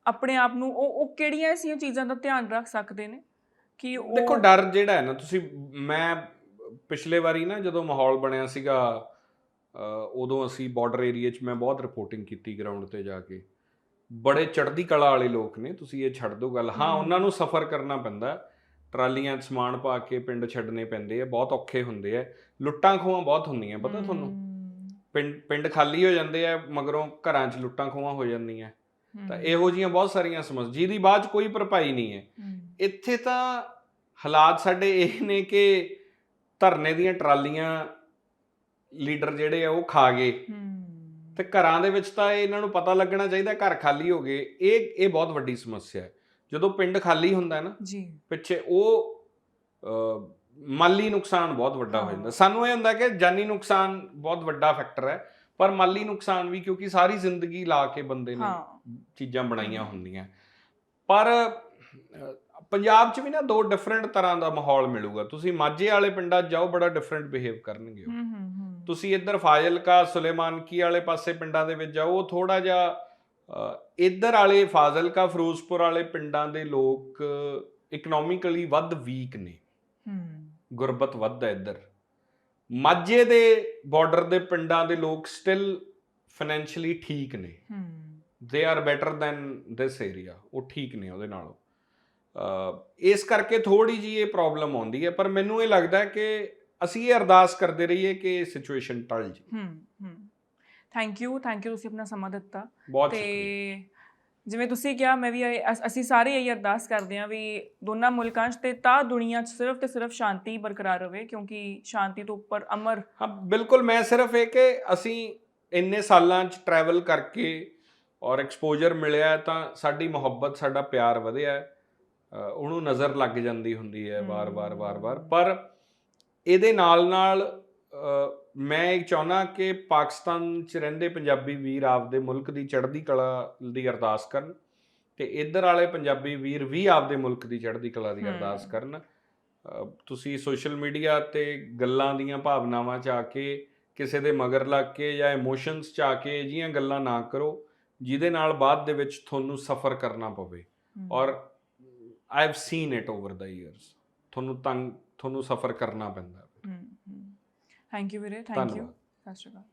ਆਪਣੇ ਆਪ ਨੂੰ ਉਹ ਉਹ ਕਿਹੜੀਆਂ ਐਸੀਆਂ ਚੀਜ਼ਾਂ ਦਾ ਧਿਆਨ ਰੱਖ ਸਕਦੇ ਨੇ ਕਿ ਉਹ ਦੇਖੋ ਡਰ ਜਿਹੜਾ ਹੈ ਨਾ ਤੁਸੀਂ ਮੈਂ ਪਿਛਲੇ ਵਾਰੀ ਨਾ ਜਦੋਂ ਮਾਹੌਲ ਬਣਿਆ ਸੀਗਾ ਉਦੋਂ ਅਸੀਂ ਬਾਰਡਰ ਏਰੀਆ 'ਚ ਮੈਂ ਬਹੁਤ ਰਿਪੋਰਟਿੰਗ ਕੀਤੀ ਗਰਾਊਂਡ ਤੇ ਜਾ ਕੇ ਬੜੇ ਚੜ੍ਹਦੀ ਕਲਾ ਵਾਲੇ ਲੋਕ ਨੇ ਤੁਸੀਂ ਇਹ ਛੱਡ ਦਿਓ ਗੱਲ ਹਾਂ। ਉਹਨਾਂ ਨੂੰ ਸਫ਼ਰ ਕਰਨਾ ਪੈਂਦਾ। ਟਰਾਲੀਆਂ 'ਚ ਸਮਾਨ ਪਾ ਕੇ ਪਿੰਡ ਛੱਡਨੇ ਪੈਂਦੇ ਆ ਬਹੁਤ ਔਖੇ ਹੁੰਦੇ ਆ ਲੁੱਟਾਂ ਖੋਹਾਂ ਬਹੁਤ ਹੁੰਦੀਆਂ ਪਤਾ ਤੁਹਾਨੂੰ? ਪਿੰਡ ਪਿੰਡ ਖਾਲੀ ਹੋ ਜਾਂਦੇ ਆ ਮਗਰੋਂ ਘਰਾਂ 'ਚ ਲੁੱਟਾਂ ਖੋਹਾਂ ਹੋ ਜਾਂਦੀਆਂ। ਤਾਂ ਇਹੋ ਜੀਆਂ ਬਹੁਤ ਸਾਰੀਆਂ ਸਮੱਸਿਆ ਜਿਹਦੀ ਬਾਅਦ ਕੋਈ ਭਰਪਾਈ ਨਹੀਂ ਹੈ। ਇੱਥੇ ਤਾਂ ਹਾਲਾਤ ਸਾਡੇ ਇਹ ਨੇ ਕਿ ਧਰਨੇ ਦੀਆਂ ਟਰਾਲੀਆਂ ਲੀਡਰ ਜਿਹੜੇ ਆ ਉਹ ਖਾ ਗਏ। ਤੇ ਘਰਾਂ ਦੇ ਵਿੱਚ ਤਾਂ ਇਹਨਾਂ ਨੂੰ ਪਤਾ ਲੱਗਣਾ ਚਾਹੀਦਾ ਘਰ ਖਾਲੀ ਹੋ ਗਏ। ਇਹ ਇਹ ਬਹੁਤ ਵੱਡੀ ਸਮੱਸਿਆ ਹੈ। ਜਦੋਂ ਪਿੰਡ ਖਾਲੀ ਹੁੰਦਾ ਹੈ ਨਾ ਜੀ। ਪਿੱਛੇ ਉਹ ਮਾਲੀ ਨੁਕਸਾਨ ਬਹੁਤ ਵੱਡਾ ਹੋ ਹਾਂ। ਜਾਂਦਾ। ਸਾਨੂੰ ਇਹ ਹੁੰਦਾ ਕਿ ਜਾਨੀ ਨੁਕਸਾਨ ਬਹੁਤ ਵੱਡਾ ਫੈਕਟਰ ਹੈ ਪਰ ਮਾਲੀ ਨੁਕਸਾਨ ਵੀ ਕਿਉਂਕਿ ਸਾਰੀ ਜ਼ਿੰਦਗੀ ਲਾ ਕੇ ਬੰਦੇ ਨੇ ਹਾਂ। ਚੀਜ਼ਾਂ ਬਣਾਈਆਂ। ਹੁੰਦੀਆਂ। ਪਰ ਪੰਜਾਬ 'ਚ ਵੀ ਨਾ ਦੋ ਡਿਫਰੈਂਟ ਤਰ੍ਹਾਂ ਦਾ ਮਾਹੌਲ ਮਿਲੂਗਾ। ਤੁਸੀਂ ਮਾਝੇ ਵਾਲੇ ਪਿੰਡਾਂ ਜਾਓ ਬੜਾ ਡਿਫਰੈਂਟ ਬਿਹੇਵ ਕਰਨਗੇ ਤੁਸੀਂ ਇੱਧਰ ਫਾਜ਼ਿਲਕਾ ਸੁਲੇਮਾਨਕੀ ਵਾਲੇ ਪਾਸੇ ਪਿੰਡਾਂ ਦੇ ਵਿੱਚ ਜਾਓ ਉਹ ਥੋੜਾ ਜਿਹਾ ਇੱਧਰ ਵਾਲੇ ਫਾਜ਼ਿਲਕਾ ਫਿਰੋਜ਼ਪੁਰ ਵਾਲੇ ਪਿੰਡਾਂ ਦੇ ਲੋਕ ਇਕਨੋਮਿਕਲੀ ਵੱਧ ਵੀਕ ਨੇ। ਹਮ ਗੁਰਬਤ ਵੱਧ ਹੈ ਇੱਧਰ। ਮਾਝੇ ਦੇ ਬਾਰਡਰ ਦੇ ਪਿੰਡਾਂ ਦੇ ਲੋਕ ਸਟਿਲ ਫਾਈਨੈਂਸ਼ੀਅਲੀ ਠੀਕ ਨੇ। They are better than this area ਉਹ ਠੀਕ ਨੇ ਉਹਦੇ ਨਾਲੋਂ। ਇਸ ਕਰਕੇ ਥੋੜੀ ਜੀ ਇਹ ਪ੍ਰੋਬਲਮ ਆਉਂਦੀ ਹੈ ਪਰ ਮੈਨੂੰ ਇਹ ਲੱਗਦਾ ਹੈ ਕਿ ਅਸੀਂ ਇਹ ਅਰਦਾਸ ਕਰਦੇ ਰਹੀਏ ਕਿ ਸਿਚੁਏਸ਼ਨ ਟਲ ਜੇ hmm hmm thank you thank you ਤੁਸੀਂ ਆਪਣਾ ਸਮਾਂ ਦਿੱਤਾ। ਬਹੁਤ ਸ਼ੁਕਰੀਆ। ਜਿਵੇਂ ਤੁਸੀਂ ਕਿਹਾ, ਮੈਂ ਵੀ ਇਹ- ਅਸ- ਅਸੀਂ ਸਾਰੇ ਇਹੀ ਅਰਦਾਸ ਕਰਦੇ ਹਾਂ ਵੀ ਦੋਨਾਂ ਮੁਲਕਾਂ 'ਚ ਤੇ ਤਾਂ ਦੁਨੀਆ 'ਚ ਸਿਰਫ ਤੇ ਸਿਰਫ ਸ਼ਾਂਤੀ ਬਰਕਰਾਰ ਰਵੇ, ਕਿਉਂਕਿ ਸ਼ਾਂਤੀ ਤੋਂ ਉੱਪਰ ਅਮਰ ਹਾਂ, ਬਿਲਕੁਲ, ਮੈਂ ਸਿਰਫ ਇਹ ਕਿ ਅਸੀਂ ਇੰਨੇ ਸਾਲਾਂ 'ਚ ਟਰੈਵਲ ਕਰਕੇ ਔਰ ਐਕਸਪੋਜ਼ਰ ਮਿਲਿਆ ਹੈ ਤਾਂ ਸਾਡੀ ਮੁਹੱਬਤ, ਸਾਡਾ ਪਿਆਰ ਵਧਿਆ ਹੈ। ਅਹ, ਉਹਨੂੰ ਨਜ਼ਰ ਲੱਗ ਜਾਂਦੀ ਹੁੰਦੀ ਹੈ ਵਾਰ-ਵਾਰ ਵਾਰ-ਵਾਰ ਪਰ ਇਹਦੇ ਨਾਲ-ਨਾਲ, ਅਹ ਮੈਂ ਇਹ ਚਾਹੁੰਦਾ ਕਿ ਪਾਕਿਸਤਾਨ 'ਚ ਰਹਿੰਦੇ ਪੰਜਾਬੀ ਵੀਰ ਆਪਦੇ ਮੁਲਕ ਦੀ ਚੜ੍ਹਦੀ ਕਲਾ ਦੀ ਅਰਦਾਸ ਕਰਨ ਤੇ ਇੱਧਰ ਵਾਲੇ ਪੰਜਾਬੀ ਵੀਰ ਵੀ ਆਪਦੇ ਮੁਲਕ ਦੀ ਚੜ੍ਹਦੀ ਕਲਾ ਦੀ। ਅਰਦਾਸ ਕਰਨ। ਤੁਸੀਂ ਸੋਸ਼ਲ ਮੀਡੀਆ ਤੇ ਗੱਲਾਂ ਦੀਆਂ ਭਾਵਨਾਵਾਂ 'ਚ ਆ ਕੇ ਕਿਸੇ ਦੇ ਮਗਰ ਲੱਗ ਕੇ ਜਾਂ ਇਮੋਸ਼ਨਸ 'ਚ ਆ ਕੇ ਜਿਹੀਆਂ ਗੱਲਾਂ ਨਾ ਕਰੋ ਜਿਹਦੇ ਨਾਲ ਬਾਅਦ ਦੇ ਵਿੱਚ ਤੁਹਾਨੂੰ ਸਫਰ ਕਰਨਾ ਪਵੇ। ਔਰ I have seen it over the years ਤੁਹਾਨੂੰ ਤੰਗ ਤੁਹਾਨੂੰ ਸਫਰ ਕਰਨਾ ਪੈਂਦਾ। ਥੈਂਕ ਯੂ ਵੀਰੇ ਥੈਂਕ ਯੂ ਧੰਨਵਾਦ ਸਤਿ ਸ਼੍ਰੀ ਅਕਾਲ